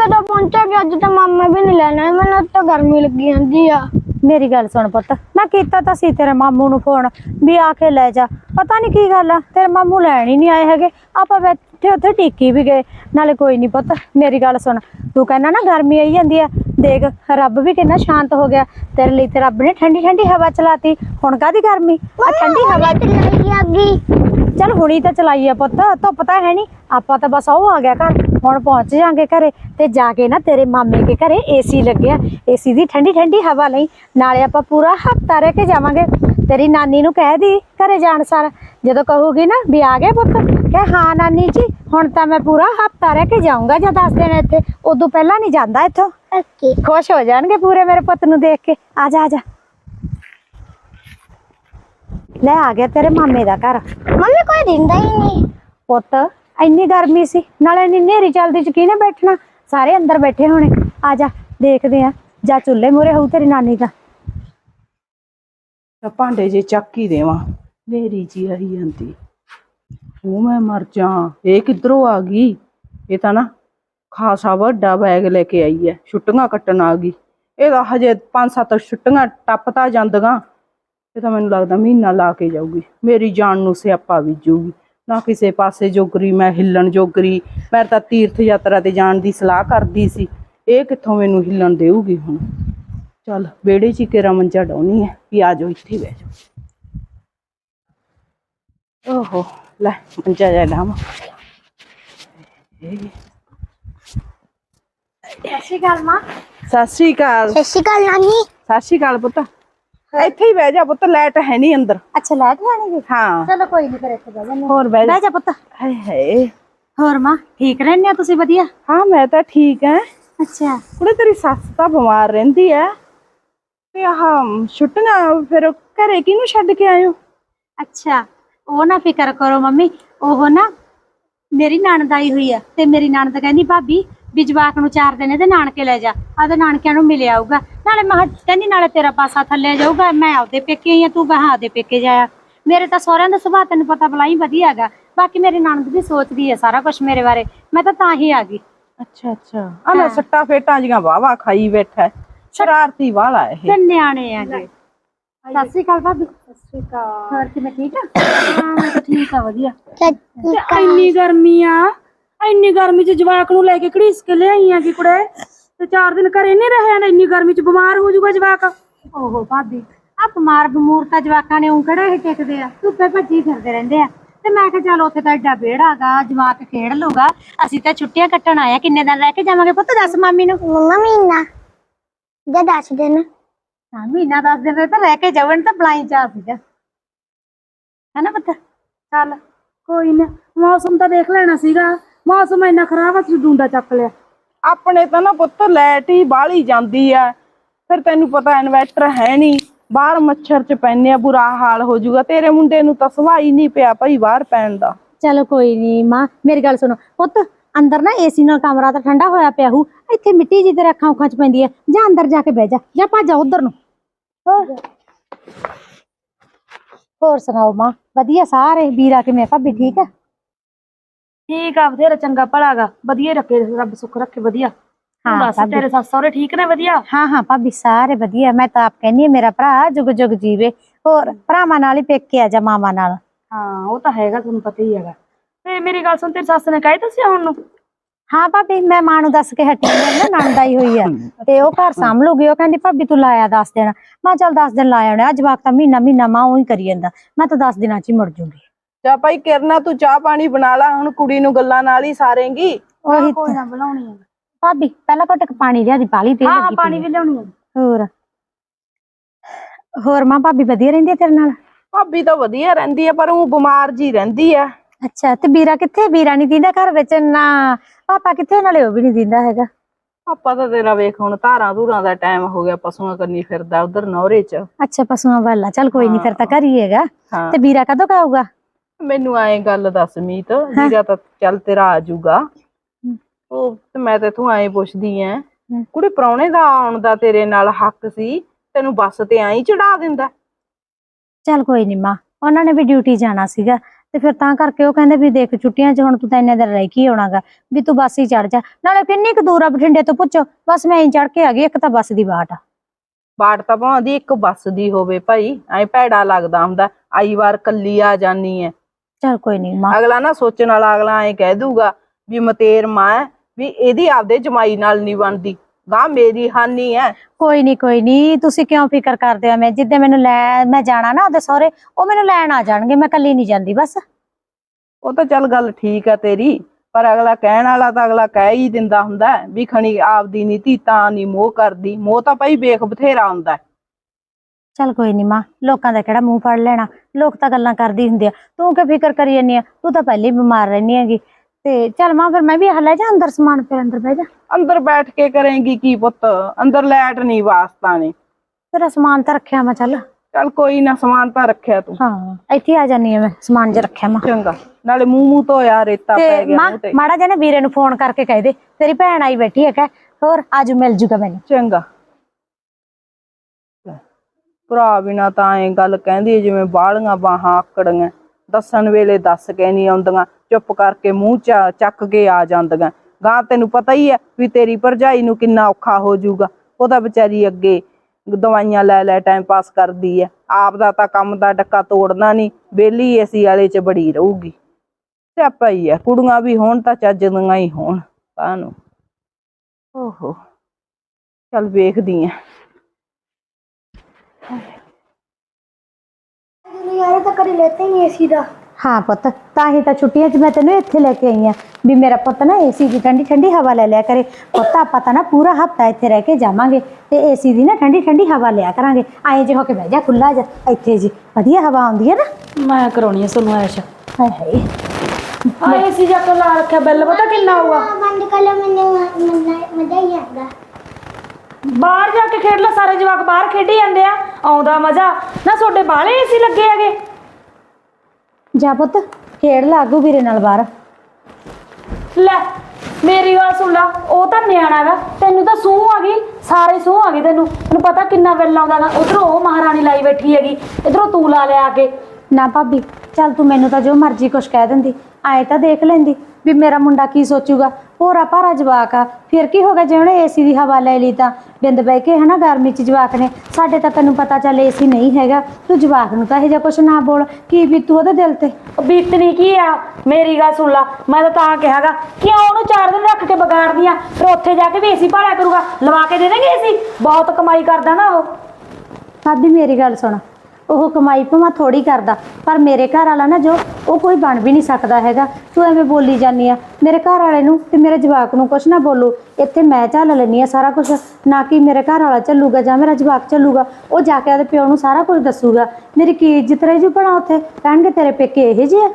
ਕਦੋਂ ਪਹੁੰਚਿਆ ਕਿ ਅੱਜ ਤਾਂ ਮਾਮਾ ਵੀ ਨਹੀਂ ਲੈਣਾ ਮੈਨੂੰ ਤਾਂ ਗਰਮੀ ਲੱਗੀ ਜਾਂਦੀ ਆ। ਮੇਰੀ ਗੱਲ ਸੁਣ ਪੁੱਤ ਮੈਂ ਕੀਤਾ ਤਾਂ ਸੀ ਤੇਰੇ ਮਾਮੂ ਨੂੰ ਫੋਨ ਵੀ ਆ ਕੇ ਲੈ ਜਾ। ਪਤਾ ਨਹੀਂ ਕੀ ਗੱਲ ਆ ਤੇਰੇ ਮਾਮੂ ਲੈਣ ਹੀ ਨਹੀਂ ਆਏ ਹੈਗੇ। ਆਪਾਂ ਬੈਠੇ ਉੱਥੇ ਟਿੱਕੀ ਵੀ ਗਏ ਨਾਲੇ ਕੋਈ ਨਹੀਂ ਪੁੱਤ ਮੇਰੀ ਗੱਲ ਸੁਣ ਤੂੰ ਕਹਿੰਦਾ ਨਾ ਗਰਮੀ ਆਈ ਜਾਂਦੀ ਆ ਦੇਖ ਰੱਬ ਵੀ ਕਿੰਨਾ ਸ਼ਾਂਤ ਹੋ ਗਿਆ। ਤੇਰੇ ਲਈ ਤੇ ਰੱਬ ਨੇ ਠੰਡੀ ਠੰਡੀ ਹਵਾ ਚਲਾਤੀ ਹੁਣ ਕਾਦੀ ਗਰਮੀ? ਆ ਠੰਡੀ ਹਵਾ ਤੇ ਲਈ ਅੱਗੀ। ਚੱਲ ਹੁਣੀ ਤਾਂ ਚਲਾਈ ਆ ਪੁੱਤ ਧੁੱਪ ਤਾਂ ਹੈ ਨਹੀਂ ਆਪਾਂ ਤਾਂ ਬਸ ਉਹ ਆ ਗਿਆ ਘਰ। ਹੁਣ ਪਹੁੰਚ ਜਾਾਂਗੇ ਘਰੇ ਤੇ ਜਾ ਕੇ ਨਾ ਤੇਰੇ ਮਾਮੇ ਕੇ ਘਰੇ ਏਸੀ ਲੱਗਿਆ। ਏਸੀ ਦੀ ਠੰਡੀ ਠੰਡੀ ਹਵਾ ਲਈ। ਨਾਲੇ ਆਪਾਂ ਪੂਰਾ ਹਫਤਾ ਰਹਿ ਕੇ ਜਾਵਾਂਗੇ। ਤੇਰੀ ਨਾਨੀ ਨੂੰ ਕਹਿ ਦੀ ਘਰੇ ਜਾਣ ਸਾਰ। ਜਦੋਂ ਕਹੂਗੀ ਨਾ ਵੀ ਆ ਗਏ ਪੁੱਤ ਕਹੇ ਹਾਂ ਨਾਨੀ ਜੀ ਹੁਣ ਤਾਂ ਮੈਂ ਪੂਰਾ ਹਫਤਾ ਰਹਿ ਕੇ ਜਾਊਂਗਾ ਜਾਂ 10 ਦਿਨ ਇੱਥੇ। ਉਦੋਂ ਪਹਿਲਾਂ ਨਹੀਂ ਜਾਂਦਾ ਇੱਥੋਂ। ਓਕੇ। ਖੁਸ਼ ਹੋ ਜਾਣਗੇ ਪੂਰੇ ਮੇਰੇ ਪੁੱਤ ਨੂੰ ਦੇਖ ਕੇ। ਆ ਜਾ ਆ ਜਾ। ਲੈ ਆ ਗਿਆ ਤੇਰੇ ਮਾਮੇ ਦਾ ਘਰ। ਮੰਮੀ ਕੋਈ ਦਿੰਦਾ ਹੀ ਨਹੀਂ। ਪੁੱਤ ਇੰਨੀ ਗਰਮੀ ਸੀ, ਨਾਲੇ ਇੰਨੀ ਨੇਰੀ ਚੱਲਦੀ ਚ ਕਿਹਨੇ ਬੈਠਣਾ? ਸਾਰੇ ਅੰਦਰ ਬੈਠੇ ਹੋਣੇ। ਆ ਜਾ, ਦੇਖਦੇ ਆ ਜਾ ਚੁੱਲ੍ਹੇ ਮੂਰੇ ਹੋਊ ਤੇਰੀ ਨਾਨੀ ਦਾ। ਤਾਂ ਭਾਂਡੇ ਜੇ ਚੱਕ ਹੀ ਦੇਵਾਂ ਨੇਰੀ ਜੀ ਆਈ ਜਾਂਦੀ। ਉਹ ਮੈਂ ਮਰ ਜਾ ਇਹ ਕਿੱਧਰੋਂ ਆ ਗਈ? ਇਹ ਤਾਂ ਨਾ ਖਾਸਾ ਵੱਡਾ ਬੈਗ ਲੈ ਕੇ ਆਈ ਹੈ, ਛੁੱਟੀਆਂ ਕੱਟਣ ਆ ਗਈ। ਇਹਦਾ ਹਜੇ 5-7 ਛੁੱਟੀਆਂ ਟੱਪਤਾ ਜਾਂਦੀਆਂ। ਇਹ ਤਾਂ ਮੈਨੂੰ ਲੱਗਦਾ ਮਹੀਨਾ ਲਾ ਕੇ ਜਾਊਗੀ। ਮੇਰੀ ਜਾਨ ਨੂੰ ਸਿਆਪਾ ਬੀਜੂਗੀ ਨਾ ਕਿਸੇ ਪਾਸੇ ਜੋਗਰੀ ਮੈਂ ਹਿੱਲਣ ਜੋਗਰੀ। ਮੈਂ ਤਾਂ ਤੀਰਥ ਯਾਤਰਾ ਤੇ ਜਾਣ ਦੀ ਸਲਾਹ ਕਰਦੀ ਸੀ। ਇਹ ਕਿੱਥੋਂ ਮੈਨੂੰ ਹਿੱਲਣ ਦੇਊਗੀ ਹੁਣ? ਚੱਲ ਵਿਹੜੇ 'ਚ ਕੇਰਾ ਮੰਜਾ ਡਾਉਣੀ ਹੈ ਵੀ ਆ ਜਾਓ ਇੱਥੇ ਬਹਿ ਜਾਓ। ਓਹੋ ਲੈ ਮੰਜਾ ਜਾ ਮਾਂ। ਸਤਿ ਸ਼੍ਰੀ ਅਕਾਲ। ਸਤਿ ਸ਼੍ਰੀ ਅਕਾਲ ਨਾਨੀ। ਸਤਿ ਸ਼੍ਰੀ ਅਕਾਲ ਪੁੱਤ। ਇੱਥੇ ਹੀ ਬਹਿ ਜਾ ਪੁੱਤ ਲਾਈਟ ਹੈ ਨਹੀਂ ਅੰਦਰ। ਅੱਛਾ ਲੈ ਕੇ ਆਣੀ ਜੀ? ਹਾਂ। ਚਲੋ ਕੋਈ ਨਹੀਂ ਫਿਰ ਇੱਥੇ ਬਹਿ ਜਾਂਦੇ ਹੋਰ ਬਹਿ ਜਾ। ਬਹਿ ਜਾ ਪੁੱਤ। ਹਾਏ ਹਾਏ। ਹੋਰ ਮਾਂ ਠੀਕ ਰਹਿੰਦੇ ਹੋ ਤੁਸੀਂ ਵਧੀਆ? ਹਾਂ ਮੈਂ ਤਾਂ ਠੀਕ ਐ ਅੱਛਾ। ਕੁੜੇ ਤੇਰੀ ਸੱਸ ਤਾਂ ਬਿਮਾਰ ਰਹਿੰਦੀ ਐ ਤੇ ਆਹ ਛੁੱਟੀਆਂ ਫਿਰ ਘਰੇ ਕਿਹਨੂੰ ਛੱਡ ਕੇ ਆਇਓ? ਅੱਛਾ ਉਹ ਨਾ ਫਿਕਰ ਕਰੋ ਮੰਮੀ ਉਹ ਨਾ ਮੇਰੀ ਨਣਦ ਆਈ ਹੋਈ ਆ ਤੇ ਮੇਰੀ ਨਣਦ ਕਹਿੰਦੀ ਭਾਬੀ ਵੀ ਜਵਾਕ ਨੂੰ ਚਾਰ ਦਿਨ ਇਹਦੇ ਨਾਨਕੇ ਲੈ ਜਾ ਆਦੇ ਨਾਨਕਿਆਂ ਨੂੰ ਮਿਲ ਆਊਗਾ। ਨਾਲੇ ਮੈਂ ਕਿਹਾ ਕਹਿੰਦੀ ਨਾਲੇ ਤੇਰਾ ਪਾਸਾ ਥੱਲੇ ਜਾਊਗਾ ਮੈਂ ਆਪਦੇ ਪੇਕੇ ਆ ਤੂੰ ਗਾਹਾਂ ਆਪਦੇ ਪੇਕੇ ਜਾਇਆ ਮੇਰੇ ਤਾਂ ਸਹੁਰਿਆਂ ਦਾ ਸੁਭਾਅ ਤੈਨੂੰ ਪਤਾ ਬਲਾਈ ਵਧੀਆ ਹੈਗਾ। ਬਾਕੀ ਮੇਰੀ ਨਣਦ ਵੀ ਸੋਚਦੀ ਹੈ ਸਾਰਾ ਕੁਝ ਮੇਰੇ ਬਾਰੇ। ਮੈਂ ਤਾਂ ਤਾਂ ਹੀ ਆ ਗਈ। ਅੱਛਾ ਅੱਛਾ। ਆ ਲੈ ਸੱਟਾ ਫੇਟਾਂ ਜੀਆਂ ਵਾਵਾ ਖਾਈ ਬੈਠਾ ਹੈ। ਸ਼ਰਾਰਤੀ ਵਾਲਾ ਇਹ। ਤੇ ਨਿਆਣੇ ਆਗੇ ਸਤਿ ਸ਼੍ਰੀ ਅਕਾਲ ਭਾਬੀ। ਸਤਿ ਸ਼੍ਰੀ ਅਕਾਲ। ਹੋਰ ਕਿਵੇਂ ਠੀਕ ਆ? ਹਾਂ ਮੈਂ ਤਾਂ ਠੀਕ ਆ ਵਧੀਆ। ਇੰਨੀ ਗਰਮੀ ਆ। ਇੰਨੀ ਗਰਮੀ ਚ ਜਵਾਕ ਨੂੰ ਲੈ ਕੇ ਘੜੀਸ ਕੇ ਲਿਆਈ ਆ ਕਿ ਕੁੜੇ? ਤੇ ਚਾਰ ਦਿਨ ਘਰੇ ਨਹੀਂ ਰਹਿਆ ਨਾ ਇੰਨੀ ਗਰਮੀ ਚ ਬਿਮਾਰ ਹੋ ਜਾਊਗਾ ਜਵਾਕ। ਓਹੋ ਭਾਬੀ ਆ ਬਿਮਾਰ ਬਮੂਰ ਤਾਂ ਜਵਾਕਾਂ ਨੇ ਉਹ ਕਿਹੜਾ ਇਹ ਟਿਕਦੇ ਆ? ਧੁੱਪੇ ਭੱਜੀ ਫਿਰਦੇ ਰਹਿੰਦੇ ਆ। ਤੇ ਮੈਂ ਕਿਹਾ ਚੱਲ ਉੱਥੇ ਤਾਂ ਐਡਾ ਵਿਹੜਾ ਗਾ ਜਵਾਕ ਖੇਡ ਲੂਗਾ ਅਸੀਂ ਤਾਂ ਛੁੱਟੀਆਂ ਕੱਟਣ ਆਇਆ ਕਿੰਨੇ ਦਿਨ ਰਹਿ ਕੇ ਜਾਵਾਂਗੇ ਪੁੱਤ ਦੱਸ ਮਾਮੀ ਨੂੰ? ਮੰਮਾ ਮਹੀਨਾ। ਜਾਂ ਦੱਸ ਦਿਨ। ਹਾਂ ਮਹੀਨਾ ਦੱਸ ਦਿਨ ਤਾਂ ਰਹਿ ਕੇ ਜਾਵਣ ਤਾਂ ਬਲਾਈ ਚਾਹ ਸੀਗਾ ਹਨਾ ਪੁੱਤ? ਚੱਲ ਕੋਈ ਨਾ ਮੌਸਮ ਤਾਂ ਦੇਖ ਲੈਣਾ ਸੀਗਾ। ਮੌਸਮ ਇੰਨਾ ਖਰਾਬ ਆ ਤੁਸੀਂ ਡੂੰਡਾ ਚੱਕ ਲਿਆ। ਆਪਣੇ ਤਾਂ ਨਾ ਪੁੱਤ ਲਾਈਟ ਹੀ ਬਾਹਲੀ ਜਾਂਦੀ ਆ। ਫਿਰ ਤੈਨੂੰ ਪਤਾ ਇਨਵਰਟਰ ਹੈ ਨਹੀਂ। ਬਾਹਰ ਮੱਛਰ ਚ ਪੈਨੇ ਆ ਬੁਰਾ ਹਾਲ ਹੋ ਜਾਊਗਾ। ਤੇਰੇ ਮੁੰਡੇ ਨੂੰ ਤਾਂ ਸਵਾਈ ਨਹੀਂ ਪਿਆ ਭਾਈ ਬਾਹਰ ਪੈਣ ਦਾ। ਚਲੋ ਕੋਈ ਨਹੀਂ ਮਾਂ ਮੇਰੀ ਗੱਲ ਸੁਣੋ। ਪੁੱਤ ਅੰਦਰ ਨਾ ਏਸੀ ਨਾਲ ਕਮਰਾ ਤਾਂ ਠੰਡਾ ਹੋਇਆ ਪਿਆ ਹੂ। ਇੱਥੇ ਮਿੱਟੀ ਜੀ ਤੇਰੇ ਅੱਖਾਂ ਉੱਖਾਂ 'ਚ ਪੈਂਦੀ ਹੈ ਜਾਂ ਅੰਦਰ ਜਾ ਕੇ ਬਹਿ ਜਾ। ਜਾਂ ਭੱਜ ਜਾ ਉਧਰ ਨੂੰ। ਹੋਰ। ਹੋਰ ਸੁਣਾਓ ਮਾਂ ਵਧੀਆ ਸਾਰੇ ਵੀਰਾ ਕਿਵੇਂ ਭਾਬੀ ਠੀਕ ਆ? ਠੀਕ ਆ ਬਥੇਰਾ ਚੰਗਾ ਭਲਾਗਾ ਵਧੀਆ ਰੱਖੇ ਰੱਬ ਸੁੱਖ ਰੱਖੇ ਵਧੀਆ। ਹਾਂ। ਤੇਰੇ ਸੱਸ ਸਹੁਰੇ ਠੀਕ ਨੇ ਵਧੀਆ? ਹਾਂ ਹਾਂ ਭਾਬੀ ਸਾਰੇ ਵਧੀਆ। ਮੈਂ ਤਾਂ ਆਪ ਕਹਿੰਨੀ ਮੇਰਾ ਭਰਾ ਜੁਗ ਜੁਗ ਜੀਵੇ। ਹੋਰ ਭਰਾਵਾਂ ਨਾਲ ਹੀ ਪੇਕੇ ਆ ਜਾ ਮਾਵਾਂ ਨਾਲ। ਹਾਂ ਉਹ ਤਾਂ ਹੈਗਾ ਤੁਹਾਨੂੰ ਪਤਾ ਹੀ ਹੈਗਾ। ਤੇ ਮੇਰੀ ਗੱਲ ਸੁਣ ਤੇਰੀ ਸੱਸ ਨੇ ਕਹਿ ਦੱਸਿਆ ਹੁਣ ਨੂੰ? ਹਾਂ ਭਾਬੀ ਮੈਂ ਮਾਂ ਨੂੰ ਦੱਸ ਕੇ ਹਟੀ ਹਾਂ ਨਾ ਨਣਦ ਆਈ ਹੋਈ ਆ। ਤੇ ਉਹ ਘਰ ਸਾਂਭ ਲੂਗੀ ਉਹ ਕਹਿੰਦੀ ਭਾਬੀ ਤੂੰ ਲਾਇਆ 10 ਦਿਨ ਮੈਂ ਕਿਹਾ ਚੱਲ 10 ਦਿਨ ਲਾਇਆ ਉਹਨੇ ਅੱਜ ਵਕਤ ਮਹੀਨਾ ਮਹੀਨਾ ਮਾਂ ਉਹੀ ਕਰੀ ਜਾਂਦਾ। ਮੈਂ ਤਾਂ 10 ਦਿਨਾਂ 'ਚ ਹੀ ਮੁੜ ਜੂਗੀ। ਜਾ ਭਾਈ ਕਿਰਨਾ ਤੂੰ ਚਾਹ ਪਾਣੀ ਬਣਾ ਲਾ ਹੁਣ ਕੁੜੀ ਨੂੰ ਗੱਲਾਂ ਨਾਲ ਹੀ ਸਾਰੇਂਗੀ। ਉਹੀ ਕੋਈ। ਨਾ ਬਣਾਉਣੀ ਹੈ ਭਾਬੀ ਪਹਿਲਾਂ ਘੁੱਟ ਕੇ ਪਾਣੀ ਲਿਆ ਦੀ ਪਾਲੀ ਤੇ ਹਾਂ ਪਾਣੀ ਵੀ ਲਿਆਉਣੀ ਆ। ਹੋਰ? ਹੋਰ ਮਾਂ ਭਾਬੀ ਵਧੀਆ ਰਹਿੰਦੀ ਆ ਤੇਰੇ ਨਾਲ? ਭਾਬੀ ਤਾਂ ਵਧੀਆ ਰਹਿੰਦੀ ਆ ਪਰ ਉਹ ਬਿਮਾਰ ਜੀ ਰਹਿੰਦੀ ਆ। ਅੱਛਾ ਤੇ ਵੀਰਾ ਕਿੱਥੇ? ਵੀਰਾ ਨਹੀਂ ਦਿੰਦਾ ਘਰ ਵਿੱਚ ਨਾ ਪਾਪਾ ਕਿੱਥੇ ਨਾਲੇ ਉਹ ਵੀ ਨਹੀਂ ਦਿੰਦਾ ਹੈਗਾ। ਪਾਪਾ ਤਾਂ ਤੇਰਾ ਵੇਖ ਹੁਣ ਧਾਰਾਂ ਧੂਰਾਂ ਦਾ ਟਾਈਮ ਹੋ ਗਿਆ ਪਸ਼ੂਆਂ ਕੰਨੀ ਫਿਰਦਾ ਉਧਰ ਨੌਰੇ ਚ। ਅੱਛਾ ਪਸ਼ੂਆਂ ਵਾਲਾ ਚੱਲ ਕੋਈ ਨਹੀਂ ਫਿਰ ਤਾਂ ਘਰ ਹੀ ਹੈਗਾ। ਤੇ ਵੀਰਾ ਕਦੋਂ ਕਾਊਗਾ ਮੈਨੂੰ ਐਂ ਗੱਲ ਦੱਸ ਮੀਤ ਵੀਰਾ ਤਾਂ ਚੱਲ ਤੇਰਾ ਆ ਜਾਊਗਾ। ਉਹ ਤੇ ਮੈਂ ਤੇ ਤੂੰ ਐਂ ਪੁੱਛਦੀ ਐ। ਕੁੜੇ ਪ੍ਰਾਹੁਣੇ ਦਾ ਆਉਣ ਦਾ ਤੇਰੇ ਨਾਲ ਹੱਕ ਸੀ ਤੈਨੂੰ ਬੱਸ ਤੇ ਐਂ ਚੜਾ ਦਿੰਦਾ। ਚੱਲ ਕੋਈ ਨਹੀਂ ਮਾਂ ਉਹਨਾਂ ਨੇ ਵੀ ਡਿਊਟੀ ਜਾਣਾ ਸੀਗਾ ਤੇ ਫਿਰ ਤਾਂ ਕਰਕੇ ਉਹ ਕਹਿੰਦੇ ਵੀ ਦੇਖ ਛੁੱਟੀਆਂ 'ਚ ਹੁਣ ਤੂੰ ਤਾਂ ਇੰਨੇ ਦਿਨ ਰਹਿ ਕੇ ਆਉਣਾਗਾ ਵੀ ਤੂੰ ਬੱਸ ਹੀ ਚੜ ਜਾ ਨਾਲੇ ਕਿੰਨੀ ਕੁ ਦੂਰ ਆ ਬਠਿੰਡੇ ਤੋਂ ਪੁੱਛੋ ਬਸ ਮੈਂ ਹੀ ਚੜ ਕੇ ਆ ਗਈ ਇੱਕ ਤਾਂ ਬੱਸ ਦੀ ਬਾਟ ਆ। ਬਾੜ ਤਾਂ ਭਾਵੇਂ ਦੀ ਇੱਕ ਬੱਸ ਦੀ ਹੋਵੇ ਭਾਈ ਐ ਭੈੜਾ ਲੱਗਦਾ ਹੁੰਦਾ ਆਈ ਵਾਰ ਕੱਲੀ ਆ ਜਾਨੀ ਐ। ਚਲ ਕੋਈ ਨਹੀਂ ਮਾਂ। ਅਗਲਾ ਨਾ ਸੋਚਣ ਵਾਲਾ ਅਗਲਾ ਐ ਕਹਿ ਦੂਗਾ ਵੀ ਮਤੇਰ ਮਾਂ ਵੀ ਇਹਦੀ ਆਪਦੇ ਜਮਾਈ ਨਾਲ ਨਹੀਂ ਬਣਦੀ। ਗਾਂ ਮੇਰੀ ਹਾਨੀ ਐ। ਕੋਈ ਨਹੀਂ ਕੋਈ ਨਹੀਂ ਤੁਸੀਂ ਕਿਉਂ ਫਿਕਰ ਕਰਦੇ ਹੋ? ਮੈਂ ਜਿੱਦੇ ਮੈਨੂੰ ਲੈ ਮੈਂ ਜਾਣਾ ਨਾ ਉਹਦੇ ਸਹੁਰੇ ਉਹ ਮੈਨੂੰ ਲੈਣ ਆ ਜਾਣਗੇ ਮੈਂ ਕੱਲੀ ਨਹੀਂ ਜਾਂਦੀ ਬਸ। ਉਹ ਤਾਂ ਚੱਲ ਗੱਲ ਠੀਕ ਆ ਤੇਰੀ ਪਰ ਅਗਲਾ ਕਹਿਣ ਵਾਲਾ ਤਾਂ ਅਗਲਾ ਕਹਿ ਹੀ ਦਿੰਦਾ ਹੁੰਦਾ ਵੀ ਖਣੀ ਆਪਦੀ ਨੀ ਧੀ ਤਾਂ ਨਹੀਂ ਮੋਹ ਕਰਦੀ। ਮੋਹ ਤਾਂ ਭਾਈ ਵੇਖ ਬਥੇਰਾ ਹੁੰਦਾ। ਚਲ ਕੋਈ ਨਹੀਂ ਮਾਂ ਲੋਕਾਂ ਦਾ ਕਿਹੜਾ ਮੂੰਹ ਫੜ ਲੈਣਾ? ਲੋਕ ਤਾਂ ਗੱਲਾਂ ਕਰਦੀ ਹੁੰਦੇ ਆ। ਤੂੰ ਕਿ ਫਿਕਰ ਕਰੀ ਜਾਂਦੀ ਆ? ਤੂੰ ਤਾਂ ਪਹਿਲੇ ਹੀ ਬਿਮਾਰ ਰਹਿੰਦੀ ਹੈਗੀ। ਤੇ ਚਲ ਮਾਂ ਫਿਰ ਮੈਂ ਵੀ ਆਹ ਲੈ ਜਾ ਅੰਦਰ ਸਮਾਨ ਫਿਰ ਅੰਦਰ ਬਹਿ ਜਾ। ਅੰਦਰ ਬੈਠ ਕੇ ਕਰੇਂਗੀ ਕੀ ਪੁੱਤ? ਅੰਦਰ ਲੈਟ ਨਹੀਂ ਵਾਸਤਾ ਨੇ। ਤੇਰਾ ਸਮਾਨ ਤਾਂ ਰੱਖਿਆ ਮੈਂ ਚੱਲ। ਚੱਲ ਕੋਈ ਨਾ ਸਮਾਨ ਤਾਂ ਰੱਖਿਆ ਤੂੰ। ਹਾਂ ਇੱਥੇ ਆ ਜਾਨੀ ਆ ਮੈਂ ਸਮਾਨ ਜ ਰੱਖਿਆ ਮੈਂ। ਚੰਗਾ ਨਾਲੇ ਮੂੰਹ ਮੂੰਹ ਧੋਇਆ ਰੇਤਾ ਪੈ ਤੇ ਗਿਆ ਮਾਂ ਮੂੰਹ ਤੇ। ਮਾੜਾ ਜਿਹਾ ਨਾ ਵੀਰੇ ਨੂੰ ਫੋਨ ਕਰਕੇ ਕਹਿ ਦੇ ਤੇਰੀ ਭੈਣ ਆਈ ਬੈਠੀ ਹੈ ਕਹ ਹੋਰ ਆਜੂ ਮਿਲ ਜੂਗਾ ਮੈਨੂੰ। ਚੰਗਾ। ਭਰਾ ਬਿਨਾ ਤਾਂ ਐ ਗੱਲ ਕਹਿੰਦੀ ਹੈ ਜਿਵੇਂ ਬਾਹਲੀਆਂ ਬਾਹਾਂ ਆਕੜੀਆਂ। ਦੱਸਣ ਵੇਲੇ ਦੱਸ ਕੇ ਨਹੀਂ ਆਉਂਦੀਆਂ, ਚੁੱਪ ਕਰਕੇ ਮੂੰਹ ਚ, ਚੱਕ ਕੇ ਆ ਜਾਂਦੀਆਂ। ਗਾਂ ਤੈਨੂੰ ਪਤਾ ਹੀ ਹੈ ਵੀ ਤੇਰੀ ਭਰਜਾਈ ਨੂੰ ਕਿੰਨਾ ਔਖਾ ਹੋ ਜਾਊਗਾ। ਉਹਦਾ ਵਿਚਾਰੀ ਅੱਗੇ ਦਵਾਈਆਂ ਲੈ ਲੈ ਟਾਈਮ ਪਾਸ ਕਰਦੀ ਹੈ। ਆਪ ਦਾ ਤਾਂ ਕੰਮ ਦਾ ਡੱਕਾ ਤੋੜਨਾ ਨਹੀਂ ਬੇਲੀ ਏਸੀ ਵਾਲੇ ਚ ਬੜੀ ਰਹੂਗੀ। ਸਿਆਪਾ ਹੀ ਹੈ, ਕੁੜੀਆਂ ਵੀ ਹੋਣ ਤਾਂ ਚੱਜ ਦੀਆਂ ਹੀ ਹੋਣ ਕਾਹਨੂੰ ਓਹੋ, ਚੱਲ ਵੇਖਦੀ ਆ ਯਾਰ ਤਾਂ ਕਰੀ ਲੈਤੇ ਹੀ ਏਸੀ ਦਾ ਹਾਂ ਪੁੱਤ ਤਾਂ ਹੀ ਤਾਂ ਛੁੱਟੀਆਂ 'ਚ ਮੈਂ ਤੈਨੂੰ ਇੱਥੇ ਲੈ ਕੇ ਆਈ ਆ ਵੀ ਮੇਰਾ ਪੁੱਤ ਨਾ ਏਸੀ ਦੀ ਠੰਡੀ ਠੰਡੀ ਹਵਾ ਲੈ ਲਿਆ ਕਰੇ ਪੁੱਤ ਆਪਾਂ ਤਾਂ ਨਾ ਪੂਰਾ ਹਫਤਾ ਇੱਥੇ ਰਹਿ ਕੇ ਜਾਵਾਂਗੇ ਤੇ ਏਸੀ ਦੀ ਨਾ ਠੰਡੀ ਠੰਡੀ ਹਵਾ ਲਿਆ ਕਰਾਂਗੇ ਐਂ ਜੇ ਹੋ ਕੇ ਬਹਿ ਜਾ ਖੁੱਲਾ ਜਾ ਇੱਥੇ ਜੀ ਵਧੀਆ ਹਵਾ ਆਉਂਦੀ ਹੈ ਨਾ ਮੈਂ ਕਰਾਉਣੀ ਐ ਸੋਨੂੰ ਐਸ਼ ਹਾਏ ਹਾਏ ਆਏ ਸੀ ਜਾ ਕੇ ਲਾ ਰੱਖਿਆ ਬਿੱਲ ਪਤਾ ਕਿੰਨਾ ਆਊਗਾ ਬੰਦ ਕਰ ਲੈ ਮੈਨੂੰ ਮਜ਼ਾ ਹੀ ਆਉਂਦਾ ਬਾਹਰ ਜਾ ਕੇ ਖੇਡ ਲੈ ਸਾਰੇ ਜਵਾਕ ਬਾਹਰ ਖੇਡੀ ਜਾਂਦੇ ਆ। ਆਉਂਦਾ ਮਜ਼ਾ। ਨਾ ਤੁਹਾਡੇ ਬਾਹਲੇ ਏਸੀ ਲੱਗੇ ਹੈਗੇ। ਜਾ ਪੁੱਤ ਖੇਡ ਲਾਗੂ ਵੀਰੇ ਨਾਲ ਬਾਹਰ। ਲੈ ਮੇਰੀ ਗੱਲ ਸੁਣ ਲਾ ਉਹ ਤਾਂ ਨਿਆਣਾ ਗਾ ਤੈਨੂੰ ਤਾਂ ਸੂਹ ਆ ਗਈ ਸਾਰੇ ਸੂਹ ਆ ਗਈ ਤੈਨੂੰ। ਤੈਨੂੰ ਪਤਾ ਕਿੰਨਾ ਬਿੱਲ ਆਉਂਦਾ ਗਾ ਉਧਰੋਂ ਉਹ ਮਹਾਰਾਣੀ ਲਾਈ ਬੈਠੀ ਹੈਗੀ ਇਧਰੋਂ ਤੂੰ ਲਾ ਲਿਆ ਆ ਕੇ ਨਾ ਭਾਬੀ ਚੱਲ ਤੂੰ ਮੈਨੂੰ ਤਾਂ ਜੋ ਮਰਜ਼ੀ ਕੁਛ ਕਹਿ ਦਿੰਦੀ। ਐ ਤਾਂ ਦੇਖ ਲੈਂਦੀ ਵੀ ਮੇਰਾ ਮੁੰਡਾ ਕੀ ਸੋਚੂਗਾ ਪੂਰਾ ਭਾਰਾ ਜਵਾਕ ਆ ਫਿਰ ਕੀ ਹੋ ਗਿਆ ਜੇ ਉਹਨੇ ਏਸੀ ਦੀ ਹਵਾ ਲੈ ਲਈ ਤਾਂ? ਬਿੰਦ ਬਹਿ ਕੇ ਹਨਾ ਗਰਮੀ ਚ ਜਵਾਕ ਨੇ ਸਾਡੇ ਤਾਂ ਤੈਨੂੰ ਪਤਾ ਚੱਲ ਏਸੀ ਨਹੀਂ ਹੈਗਾ ਤੂੰ ਜਵਾਕ ਨੂੰ ਤਾਂ ਇਹ ਜਿਹਾ ਕੁਛ ਨਾ ਬੋਲ ਕੀ ਵੀ ਤੂੰ ਉਹਦੇ ਦਿਲ ਤੇ? ਬੀਤਨੀ ਕੀ ਆ? ਮੇਰੀ ਗੱਲ ਸੁਣ ਲਾ ਮੈਂ ਤਾਂ ਤਾਂ ਕਿਹਾਗਾ ਕਿਉਂ ਉਹਨੂੰ ਚਾਰ ਦਿਨ ਰੱਖ ਕੇ ਵਿਗਾੜਦੀ ਆ ਫਿਰ ਉੱਥੇ ਜਾ ਕੇ ਵੀ ਏਸੀ ਭਾਲਿਆ ਕਰੂਗਾ ਲਵਾ ਕੇ ਦੇ ਦੇਂਗੇ ਏਸੀ ਬਹੁਤ ਕਮਾਈ ਕਰਦਾ ਨਾ ਉਹ। ਭਾਬੀ ਮੇਰੀ ਗੱਲ ਸੁਣ ਉਹ ਕਮਾਈ ਭਾਵੇਂ ਥੋੜੀ ਕਰਦਾ, ਪਰ ਮੇਰੇ ਘਰ ਵਾਲਾ ਨਾ ਜੋ, ਉਹ ਕੋਈ ਬਣ ਵੀ ਨਹੀਂ ਸਕਦਾ ਹੈਗਾ। ਤੂੰ ਐਵੇਂ ਬੋਲੀ ਜਾਂਦੀ ਆ, ਮੇਰੇ ਘਰ ਵਾਲੇ ਨੂੰ ਤੇ ਮੇਰੇ ਜਵਾਕ ਨੂੰ ਕੁਛ ਨਾ ਬੋਲੋ, ਇੱਥੇ ਮੈਂ ਝੱਲ ਲੈਣੀ ਆ ਸਾਰਾ ਕੁਝ ਨਾ ਕਿ ਮੇਰੇ ਘਰ ਵਾਲਾ ਚੱਲੂਗਾ ਜਾਂ ਮੇਰਾ ਜਵਾਕ ਚੱਲੂਗਾ, ਉਹ ਜਾ ਕੇ ਉਹਦੇ ਪਿਓ ਨੂੰ ਸਾਰਾ ਕੁਝ ਦੱਸੂਗਾ। ਮੇਰੀ ਕੀ ਇੱਜ਼ਤ ਰਹਿ ਜੂ ਭਣਾ ਉੱਥੇ? ਕਹਿਣਗੇ ਤੇਰੇ ਪੇਕੇ ਇਹੋ ਜਿਹੇ ਆ?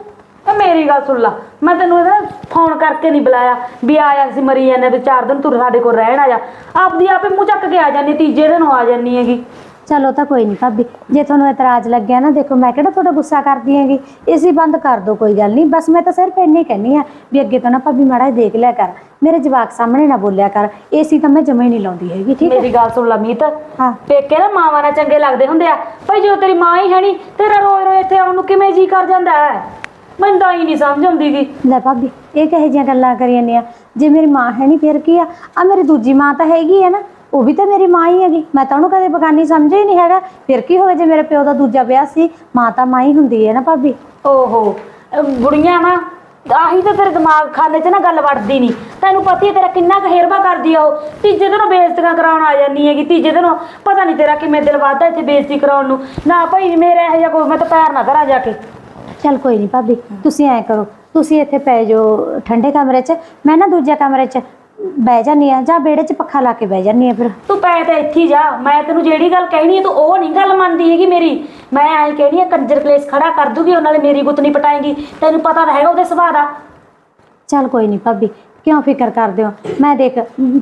ਤਾਂ ਮੇਰੀ ਗੱਲ ਸੁਣ ਲਾ, ਮੈਂ ਤੈਨੂੰ ਇਹਦਾ ਫੋਨ ਕਰਕੇ ਨਹੀਂ ਬੁਲਾਇਆ, ਵੀ ਆਇਆ ਸੀ ਮਰੀ ਜਾਂਦੇ ਤੇ ਚਾਰ ਦਿਨ ਤੂੰ ਸਾਡੇ ਕੋਲ ਰਹਿਣ ਆ ਜਾ ਆਪਦੀ ਆਪੇ ਮੂੰਹ ਚੱਕ ਕੇ ਆ ਜਾਂਦੀ ਤੀਜੇ ਦਿਨ ਆ ਜਾਂਦੀ ਹੈਗੀ। ਚਲੋ ਤਾਂ ਕੋਈ ਨਹੀਂ ਭਾਬੀ ਜੇ ਤੁਹਾਨੂੰ ਇਤਰਾਜ਼ ਲੱਗਿਆ ਨਾ ਦੇਖੋ ਮੈਂ ਕਿਹੜਾ ਤੁਹਾਡਾ ਗੁੱਸਾ ਕਰਦੀ ਹੈਗੀ ਇਸੇ ਬੰਦ ਕਰ ਦੋ ਕੋਈ ਗੱਲ ਨਹੀਂ ਬਸ ਮੈਂ ਤਾਂ ਸਿਰਫ ਇੰਨੇ ਹੀ ਕਹਿੰਨੀ ਆ ਵੀ ਅੱਗੇ ਤੋਂ ਨਾ ਭਾਬੀ ਮਾੜਾ ਜਿਹਾ ਦੇਖ ਲਿਆ ਕਰ ਮੇਰੇ ਜਵਾਕ ਸਾਹਮਣੇ ਨਾ ਬੋਲਿਆ ਕਰ ਏਸੀ ਤਾਂ ਮੈਂ ਜਮਾ ਨਹੀਂ ਲਾਉਂਦੀ ਹੈਗੀ ਠੀਕ ਹੈ? ਮੇਰੀ ਗੱਲ ਸੁਣ ਲਾ ਮੀਤ ਹਾਂ। ਪੇਕੇ ਨਾ ਮਾਵਾਂ ਨਾਲ ਚੰਗੇ ਲੱਗਦੇ ਹੁੰਦੇ ਆ ਭਾਈ ਜੋ ਤੇਰੀ ਮਾਂ ਹੀ ਹੈ ਨਹੀਂ ਤੇਰਾ ਰੋਜ਼ ਰੋਜ਼ ਇੱਥੇ ਆਉਣ ਨੂੰ ਕਿਵੇਂ ਜੀ ਕਰ ਜਾਂਦਾ ਹੈ? ਮੈਨੂੰ ਤਾਂ ਹੀ ਨਹੀਂ ਸਮਝ ਆਉਂਦੀ ਗੀ। ਲੈ ਭਾਬੀ ਇਹ ਕਹੇ ਜਿਹੀਆਂ ਗੱਲਾਂ ਕਰੀ ਜਾਂਦੀਆਂ ਜੇ ਮੇਰੀ ਮਾਂ ਹੈ ਨਹੀਂ ਫਿਰ ਕੀ ਆ? ਆ ਮੇਰੀ ਦੂਜੀ ਮਾਂ ਤਾਂ ਹੈਗੀ ਹੈ ਨਾ ਉਹ ਵੀ ਤਾਂ ਮੇਰੀ ਮਾਂ ਹੀ ਹੈਗੀ। ਮੈਂ ਤਾਂ ਉਹਨੂੰ ਕਦੇ ਬਗਾਨੀ ਸਮਝਿਆ ਹੀ ਨਹੀਂ ਹੈਗਾ। ਫਿਰ ਕੀ ਹੋਵੇ ਜੇ ਮੇਰੇ ਪਿਓ ਦਾ ਦੂਜਾ ਵਿਆਹ ਸੀ? ਮਾਂ ਤਾਂ ਮਾਂ ਹੀ ਹੁੰਦੀ ਹੈ ਨਾ ਭਾਬੀ। ਓਹੋ ਅਹ ਬੁੜੀਆਂ ਨਾ ਆਹੀ ਤਾਂ ਤੇਰੇ ਦਿਮਾਗ ਖਾਨੇ 'ਚ ਨਾ ਗੱਲ ਵੜਦੀ ਨਹੀਂ ਤੈਨੂੰ ਪਤਾ ਹੀ ਹੈ ਤੇਰਾ ਕਿੰਨਾ ਕੁ ਹੇਰਵਾ ਕਰਦੀ ਆ ਉਹ। ਤੀਜੇ ਦਿਨ ਬੇਇੱਜ਼ਤੀਆਂ ਕਰਾਉਣ ਆ ਜਾਂਦੀ ਹੈਗੀ ਤੀਜੇ ਦਿਨ। ਪਤਾ ਨਹੀਂ ਤੇਰਾ ਕਿਵੇਂ ਦਿਲ ਵੱਧਦਾ ਇੱਥੇ ਬੇਇੱਜ਼ਤੀ ਕਰਾਉਣ ਨੂੰ। ਨਾ ਭਾਈ ਮੇਰਾ ਇਹੋ ਜਿਹਾ ਕੋਈ ਮੈਂ ਤਾਂ ਪੈਰ ਨਾ ਧਰਾਂ ਜਾ ਕੇ। ਚੱਲ ਕੋਈ ਨਹੀਂ ਭਾਬੀ ਤੁਸੀਂ ਐ ਕਰੋ। ਤੁਸੀਂ ਇੱਥੇ ਪੈ ਜਾਓ ਠੰਡੇ ਕਮਰੇ 'ਚ। ਮੈਂ ਨਾ ਦੂਜੇ ਕਮਰੇ 'ਚ ਬਹਿ ਜਾਨੀ ਆ ਜਾਂ ਵਿਹੜੇ 'ਚ ਪੱਖਾ ਲਾ ਕੇ ਬਹਿ ਜਾਨੀ ਆ ਫਿਰ। ਤੂੰ ਪੈ ਤਾਂ ਇੱਥੇ ਹੀ ਜਾ। ਮੈਂ ਤੈਨੂੰ ਜਿਹੜੀ ਗੱਲ ਕਹਿਣੀ ਹੈ ਤੂੰ ਉਹ ਨਹੀਂ ਗੱਲ ਮੰਨਦੀ ਹੈਗੀ ਮੇਰੀ। ਮੈਂ ਐਂ ਕਹਿਣੀ ਹੈ ਕੰਜਰ ਕਲੇਸ਼ ਖੜਾ ਕਰ ਦੂਗੀ ਉਹ ਨਾਲੇ ਮੇਰੀ ਗੁੱਤ ਨਹੀਂ ਪਟਾਏਗੀ। ਤੈਨੂੰ ਪਤਾ ਤਾਂ ਹੈਗਾ ਉਹਦੇ ਸੁਭਾਅ ਦਾ। ਚੱਲ ਕੋਈ ਨਹੀਂ ਭਾਬੀ ਕਿਉਂ ਫਿਕਰ ਕਰਦੇ ਹੋ? ਮੈਂ ਦੇਖ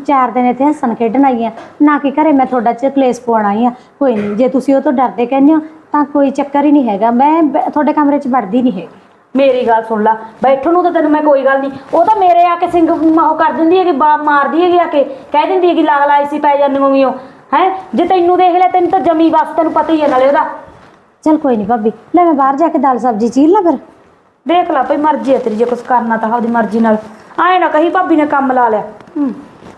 ਚਾਰ ਦਿਨ ਇੱਥੇ ਹੱਸਣ ਖੇਡਣ ਆਈ ਆ। ਨਾ ਕਿ ਘਰੇ ਮੈਂ ਤੁਹਾਡਾ ਚ ਕਲੇਸ਼ ਪਾਉਣ ਆਈ ਆ। ਕੋਈ ਨਹੀਂ ਜੇ ਤੁਸੀਂ ਉਹ ਤੋਂ ਡਰਦੇ ਕਹਿੰਦੇ ਹੋ ਤਾਂ ਕੋਈ ਚੱਕਰ ਹੀ ਨਹੀਂ ਹੈਗਾ। ਮੈਂ ਬ- ਤੁਹਾਡੇ ਕਮਰੇ 'ਚ ਵੜਦੀ ਨਹੀਂ ਹੈਗੀ। ਮੇਰੀ ਗੱਲ ਸੁਣ ਲੈ ਬੈਠਣ ਨੂੰ ਤਾਂ ਤੈਨੂੰ ਮੈਂ ਕੋਈ ਗੱਲ ਨਹੀਂ। ਉਹ ਤਾਂ ਮੇਰੇ ਆ ਕੇ ਸਿੰਘ ਉਹ ਕਰ ਦਿੰਦੀ ਹੈ ਕਿ ਬਾਪ ਮਾਰਦੀ ਹੈਗੀ ਆ ਕੇ। ਕਹਿ ਦਿੰਦੀ ਹੈ ਕਿ ਲਾਗ ਲਾਈ ਸੀ ਪੈ ਜਾਂਦੀ ਮੰਮੀ ਉਹ। ਹੈ? ਜੇ ਤੈਨੂੰ ਦੇਖ ਲੈ ਤੈਨੂੰ ਤਾਂ ਜਮੀ ਬਸ ਤੈਨੂੰ ਪਤਾ ਹੀ ਹੈ ਨਾਲੇ ਉਹਦਾ। ਚੱਲ ਕੋਈ ਨਹੀਂ ਭਾਬੀ ਲੈ ਮੈਂ ਬਾਹਰ ਜਾ ਕੇ ਦਾਲ ਸਬਜ਼ੀ ਚੀਰ ਲਾਂ ਫਿਰ। ਦੇਖ ਲੈ ਭਈ ਮਰਜ਼ੀ ਹੈ ਤੇਰੀ ਜੇ ਕੁਝ ਕਰਨਾ ਤਾਂ ਆਪਦੀ ਮਰਜ਼ੀ ਨਾਲ। ਆਏ ਨਾ ਕਹੀ ਭਾਬੀ ਨੇ ਕੰਮ ਲਾ ਲਿਆ। ਹੂੰ,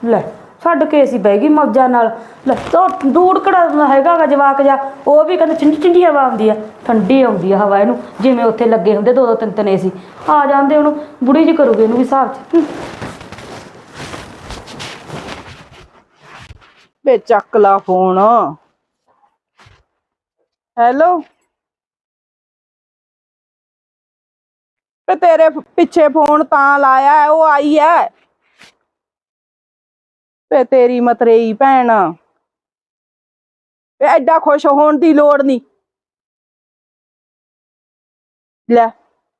ਲੈ। ਛੱਡ ਕੇ ਸੀ ਬਹਿ ਗਈ ਮੌਜਾਂ ਨਾਲ। ਲੈ, ਤੋ ਦੂੜ ਕੜਾ ਹੈਗਾ ਜਵਾਕ ਜਾ ਉਹ ਵੀ ਕਹਿੰਦੇ ਠੰਡੀ ਠੰਡੀ ਹਵਾ ਆਉਂਦੀ ਆ। ਠੰਡੀ ਆਉਂਦੀ ਆ ਹਵਾ ਇਹਨੂੰ, ਜਿਵੇਂ ਉੱਥੇ ਲੱਗੇ ਹੁੰਦੇ ਦੋ ਦੋ ਤਿੰਨ ਤਿੰਨ ਏਸੀ। ਆ ਜਾਂਦੇ ਉਹਨੂੰ, ਬੁੜੀ ਜੀ ਕਰੂਗੀ ਇਹਨੂੰ ਵੀ ਹਿਸਾਬ ਚ। ਵੇ, ਚੱਕ ਲਾ ਫੋਨ। ਹੈਲੋ? ਵੇ ਤੇਰੇ ਪਿੱਛੇ ਫੋਨ ਤਾਂ ਲਾਇਆ, ਉਹ ਆਈ ਹੈ ਵੇ ਤੇਰੀ ਮਤਰੇਈ ਭੈਣ। ਵੇ ਐਡਾ ਖੁਸ਼ ਹੋਣ ਦੀ ਲੋੜ ਨਹੀਂ ਲੈ,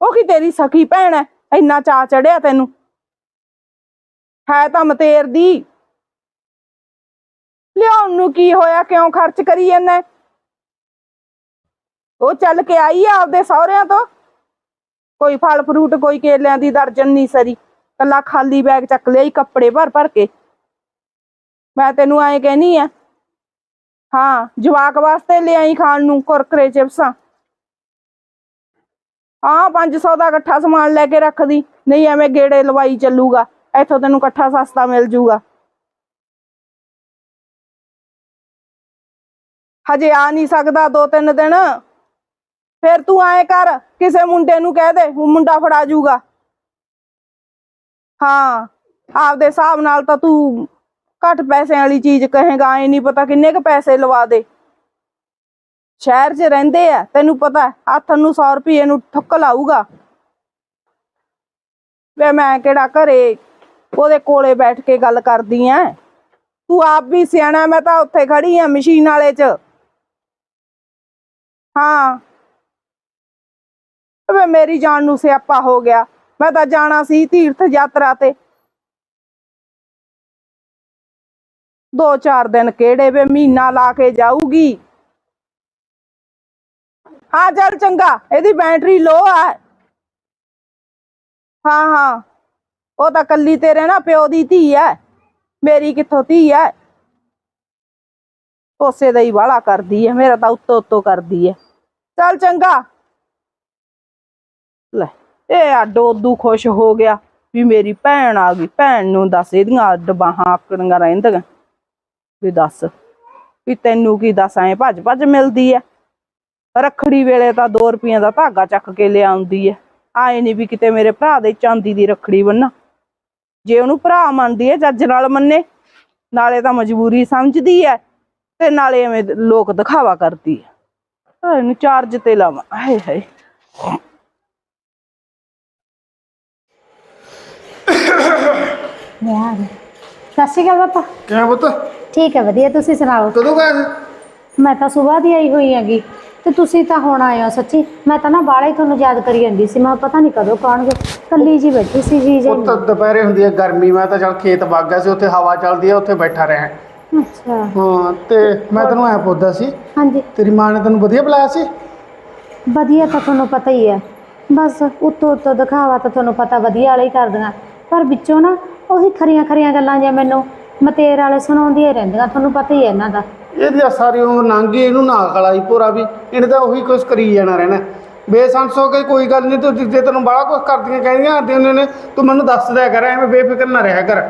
ਉਹ ਕੀ ਤੇਰੀ ਸਖੀ ਭੈਣ ਹੈ ਇੰਨਾ ਚਾ ਚੜਿਆ ਤੈਨੂੰ। ਹੈ ਤਾਂ ਮਤੇਰ ਦੀ। ਲਿਆਉਣ ਨੂੰ ਕੀ ਹੋਇਆ? ਕਿਉਂ ਖਰਚ ਕਰੀ ਜਾਂਦਾ? ਉਹ ਚੱਲ ਕੇ ਆਈ ਆ ਆਪਦੇ ਸਹੁਰਿਆਂ ਤੋਂ। ਕੋਈ ਫਲ ਫਰੂਟ, ਕੋਈ ਕੇਲਿਆਂ ਦੀ ਦਰਜਨ ਨਹੀਂ ਸਰੀ। ਕੱਲਾ ਖਾਲੀ ਬੈਗ ਚੱਕ ਲਿਆ ਈ, ਕੱਪੜੇ ਭਰ ਭਰ ਕੇ। ਮੈਂ ਤੈਨੂੰ ਐਂ ਕਹਿਨੀ ਆ, ਹਾਂ, ਜਵਾਕ ਵਾਸਤੇ ਲਿਆਈ ਖਾਣ ਨੂੰ ਕੁਰਕਰੇ ਚਿਪਸਾਂ। ਹਾਂ 500 ਦਾ ਇਕੱਠਾ ਸਮਾਨ ਲੈ ਕੇ ਰੱਖਦੀ, ਨਹੀਂ ਐਵੇਂ ਗੇੜੇ ਲਵਾਈ ਚੱਲੂਗਾ, ਇੱਥੋਂ ਤੈਨੂੰ ਇਕੱਠਾ ਸਸਤਾ ਮਿਲ ਜੂਗਾ। ਹਜੇ ਆ ਨਹੀਂ ਸਕਦਾ ਦੋ ਤਿੰਨ ਦਿਨ। ਫਿਰ ਤੂੰ ਐ ਕਰ, ਕਿਸੇ ਮੁੰਡੇ ਨੂੰ ਕਹਿ ਦੇ ਉਹ ਮੁੰਡਾ ਫੜਾ ਜੂਗਾ। ਹਾਂ, ਆਪਦੇ ਹਿਸਾਬ ਨਾਲ ਤਾਂ ਤੂੰ ਘੱਟ ਪੈਸਿਆਂ ਵਾਲੀ ਚੀਜ਼ ਕਹੇਗਾ, ਐ ਨਹੀਂ ਪਤਾ ਕਿੰਨੇ ਕ ਪੈਸੇ ਲਵਾ ਦੇ। ਸ਼ਹਿਰ 'ਚ ਰਹਿੰਦੇ ਆ, ਤੈਨੂੰ ਪਤਾ, ਹੱਥ ਨੂੰ 100 ਰੁਪਏ ਨੂੰ ਠੁੱਕ ਲਾਊਗਾ। ਵੇ ਮੈਂ ਕਿਹੜਾ ਘਰੇ ਉਹਦੇ ਕੋਲੇ ਬੈਠ ਕੇ ਗੱਲ ਕਰਦੀ ਐ ਤੂੰ ਆਪ ਵੀ ਸਿਆਣਾ, ਮੈਂ ਤਾਂ ਉੱਥੇ ਖੜੀ ਆ ਮਸ਼ੀਨ ਵਾਲੇ 'ਚ। ਹਾਂ। ਵੇ ਮੇਰੀ ਜਾਨ ਨੂੰ ਸਿਆਪਾ ਹੋ ਗਿਆ। ਮੈਂ ਤਾਂ ਜਾਣਾ ਸੀ ਤੀਰਥ ਯਾਤਰਾ ਤੇ। ਦੋ ਚਾਰ ਦਿਨ ਕਿਹੜੇ ਵੇ ਮਹੀਨਾ ਲਾ ਕੇ ਜਾਊਗੀ? ਹਾਂ ਚੱਲ ਚੰਗਾ, ਇਹਦੀ ਬੈਟਰੀ ਲੋ ਆ। ਹਾਂ ਹਾਂ। ਉਹ ਤਾਂ ਕੱਲੀ ਤੇਰੇ ਨਾ ਪਿਓ ਦੀ ਧੀ ਐ। ਮੇਰੀ ਕਿੱਥੋਂ ਧੀ ਐ? ਉਸੇ ਦਾ ਹੀ ਵਾਲਾ ਕਰਦੀ ਐ, ਮੇਰਾ ਤਾਂ ਉੱਤੋਂ ਉੱਤੋਂ ਕਰਦੀ ਐ। ਚੱਲ ਚੰਗਾ। ਲੈ, ਇਹ ਅੱਡੋ ਉਦੂ ਖੁਸ਼ ਹੋ ਗਿਆ ਵੀ ਮੇਰੀ ਭੈਣ ਆ ਗਈ, ਭੈਣ ਨੂੰ ਦੱਸ ਇਹਦੀਆਂ ਅੱਡ ਬਾਹਾਂ ਆਕੜੀਆਂ ਰਹਿੰਦੀਆਂ। ਵੀ ਦੱਸ ਵੀ ਤੈਨੂੰ ਕੀ ਦੱਸ ਐ ਭੱਜ ਭੱਜ ਮਿਲਦੀ ਐ। ਰੱਖੜੀ ਵੇਲੇ ਤਾਂ 2 ਰੁਪਈਆਂ ਦਾ ਧਾਗਾ ਚੱਕ ਕੇ ਲਿਆਉਂਦੀ ਐ। ਆਏ ਨਹੀਂ ਵੀ ਕਿਤੇ ਮੇਰੇ ਭਰਾ ਦੇ ਚਾਂਦੀ ਦੀ ਰੱਖੜੀ ਬੰਨਾ ਜੇ ਉਹਨੂੰ ਭਰਾ ਮੰਨਦੀ ਐ ਚੱਜ ਨਾਲ ਮੰਨੇ ਨਾਲੇ ਤਾਂ ਮਜਬੂਰੀ ਸਮਝਦੀ ਐ ਤੇ ਨਾਲੇ ਐਵੇਂ ਲੋਕ ਦਿਖਾਵਾ ਕਰਦੀ ਐ। ਇਹਨੂੰ ਚਾਰਜ ਤੇ ਲਾਵਾਂ। ਹਾਏ ਹਾਏ। ਯਾਰ ਸਤਿ ਸ਼੍ਰੀ ਅਕਾਲ ਪਾਪਾ। ਕਿਵੇਂ ਪੁੱਤ? ਠੀਕ ਹੈ ਵਧੀਆ। ਤੁਸੀਂ ਸੁਣਾਓ? ਕਦੋਂ ਗਏ ਮੈਂ ਤਾਂ ਸਵੇਰ ਦੀ ਆਈ ਹੋਈ ਹੈਗੀ। ਤੇ ਤੁਸੀਂ ਤਾਂ ਹੁਣ ਆਏ ਹੋ ਸੱਚੀ। ਮੈਂ ਤਾਂ ਨਾ ਬਾਹਲਾ ਹੀ ਤੁਹਾਨੂੰ ਯਾਦ ਕਰੀ ਜਾਂਦੀ ਸੀ। ਮੈਂ ਪਤਾ ਨਹੀਂ ਕਦੋਂ ਕੌਣਗੇ ਕੱਲੀ ਜੀ ਬੈਠੀ ਸੀ ਜੀ ਜੀ। ਪੁੱਤ ਦੁਪਹਿਰੇ ਹੁੰਦੀ ਹੈ ਗਰਮੀ। ਮੈਂ ਤਾਂ ਚਲ ਖੇਤ ਵਗ ਗਿਆ ਸੀ। ਉੱਥੇ ਹਵਾ ਚੱਲਦੀ ਹੈ ਉੱਥੇ ਬੈਠਾ ਰਿਹਾ ਅੱਛਾ। ਹਾਂ ਤੇ ਮੈਂ ਤੈਨੂੰ ਐ ਪੁੱਛਦਾ ਸੀ ਹਾਂਜੀ। ਤੇਰੀ ਮਾਂ ਨੇ ਤੈਨੂੰ ਵਧੀਆ ਬੁਲਾਇਆ ਸੀ? ਵਧੀਆ ਤਾਂ ਤੁਹਾਨੂੰ ਪਤਾ ਹੀ ਹੈ। ਬਸ ਉੱਤੋਂ ਉੱਤੋਂ ਦਿਖਾਵਾ ਤਾਂ ਤੁਹਾਨੂੰ ਪਤਾ ਵਧੀਆ ਵਾਲਾ ਹੀ ਕਰਦੀਆਂ। ਪਰ ਵਿੱਚੋਂ ਨਾ ਉਹੀ ਖਰੀਆਂ ਖਰੀਆਂ ਗੱਲਾਂ ਜੇ ਮੈਨੂੰ ਮਤੇਰ ਵਾਲੇ ਸੁਣਾਉਂਦੀਆਂ ਹੀ ਰਹਿੰਦੀਆਂ, ਤੁਹਾਨੂੰ ਪਤਾ ਹੀ ਹੈ ਇਹਨਾਂ ਦਾ। ਇਹਦੀ ਤਾਂ ਸਾਰੀ ਉਮਰ ਲੰਘ ਇਹਨੂੰ ਨਾ ਕਲਾਈ ਭੋਰਾ ਵੀ, ਇਹਨੇ ਤਾਂ ਉਹੀ ਕੁਝ ਕਰੀ ਜਾਣਾ ਰਹਿਣਾ। ਬੇਸੰਸ ਹੋ ਕੇ ਕੋਈ ਗੱਲ ਨਹੀਂ ਤੂੰ ਜੇ ਤੈਨੂੰ ਬੜਾ ਕੁਝ ਕਰਦੀਆਂ ਕਹਿੰਦੀਆਂ ਆਂਦੇ ਨੇ, ਤੂੰ ਮੈਨੂੰ ਦੱਸ ਦਿਆ ਕਰ, ਐਵੇਂ ਬੇਫਿਕਰ ਨਾ ਰਿਹਾ ਕਰ।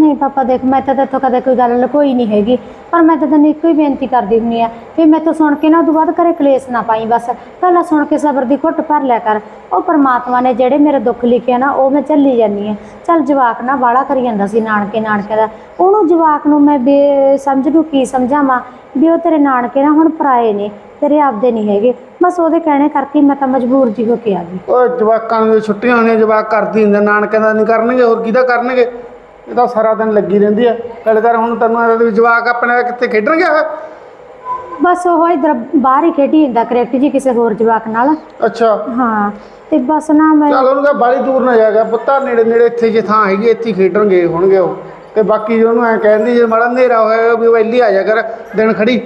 ਨਹੀਂ ਪਾਪਾ ਦੇਖ, ਮੈਂ ਤਾਂ ਤੇਥੋਂ ਕਦੇ ਕੋਈ ਗੱਲ ਲੁਕੋਈ ਨਹੀਂ ਹੈਗੀ, ਪਰ ਮੈਂ ਤਾਂ ਤੈਨੂੰ ਇੱਕੋ ਹੀ ਬੇਨਤੀ ਕਰਦੀ ਹੁੰਨੀ ਆ ਵੀ ਮੈਂ ਤੋਂ ਸੁਣ ਕੇ ਨਾ ਉਦੋਂ ਬਾਅਦ ਘਰੇ ਕਲੇਸ਼ ਨਾ ਪਾਈ ਬਸ, ਪਹਿਲਾਂ ਸੁਣ ਕੇ ਸਬਰ ਦੀ ਘੁੱਟ ਭਰ ਲਿਆ ਕਰ, ਉਹ ਪਰਮਾਤਮਾ ਨੇ ਜਿਹੜੇ ਮੇਰੇ ਦੁੱਖ ਲਿਖਿਆ ਨਾ, ਉਹ ਮੈਂ ਝੱਲੀ ਜਾਂਦੀ ਆ। ਚੱਲ ਜਵਾਕ ਨਾ ਬਾਲਾ ਕਰੀ ਜਾਂਦਾ ਸੀ ਨਾਨਕੇ ਨਾਨਕੇ ਦਾ, ਉਹਨੂੰ ਜਵਾਕ ਨੂੰ ਮੈਂ ਬੇ ਸਮਝ ਨੂੰ ਕੀ ਸਮਝਾਵਾਂ, ਵੀ ਉਹ ਤੇਰੇ ਨਾਨਕੇ ਨਾ ਹੁਣ ਪਰਾਏ ਨੇ, ਤੇਰੇ ਆਪਦੇ ਨਹੀਂ ਹੈਗੇ, ਬਸ ਉਹਦੇ ਕਹਿਣੇ ਕਰਕੇ ਮੈਂ ਤਾਂ ਮਜਬੂਰ ਜੀ ਹੋ ਕੇ ਆ ਗਈ। ਉਹ ਜਵਾਕਾਂ ਨੂੰ ਛੁੱਟੀਆਂ ਹੋਣੀਆਂ, ਜਵਾਕ ਕਰਦੀ ਹੁੰਦੇ ਨਾਨਕੇ ਦਾ ਨਹੀਂ ਕਰਨਗੇ, ਹੋਰ ਕਿਹਦਾ ਕਰਨਗੇ? ਇਹ ਤਾਂ ਸਾਰਾ ਦਿਨ ਲੱਗੀ ਰਹਿੰਦੀ ਆ। ਗੱਲ ਕਰ ਹੁਣ ਤੈਨੂੰ ਐਂ ਵੀ ਜਵਾਕ ਆਪਣੇ ਕਿੱਥੇ ਖੇਡਣਗੇ ਉਹ? ਬਸ ਉਹ ਇਧਰ ਬਾਹਰ ਹੀ ਖੇਡੀ ਹੁੰਦਾ ਕ੍ਰਿਕਟ ਜੀ ਕਿਸੇ ਹੋਰ ਜਵਾਕ ਨਾਲ। ਅੱਛਾ। ਹਾਂ ਤੇ ਬਸ ਨਾ ਮੈਂ ਚੱਲ ਉਹਨੂੰ ਕਹ ਬਾਲੀ ਦੂਰ ਨਾ ਜਾਏਗਾ। ਪੁੱਤਾ ਨੇੜੇ ਨੇੜੇ ਇੱਥੇ ਜੇ ਥਾਂ ਹੈਗੀ ਇੱਥੇ ਹੀ ਖੇਡਣਗੇ ਹੋਣਗੇ ਉਹ। ਤੇ ਬਾਕੀ ਜੇ ਉਹਨੂੰ ਐ ਕਹਿੰਦੀ ਜੇ ਮਾੜਾ ਹਨੇਰਾ ਹੋਇਆ ਵੀ ਵੈਲੀ ਆ ਜਾ ਕਰ ਦਿਨ ਖੜੀ।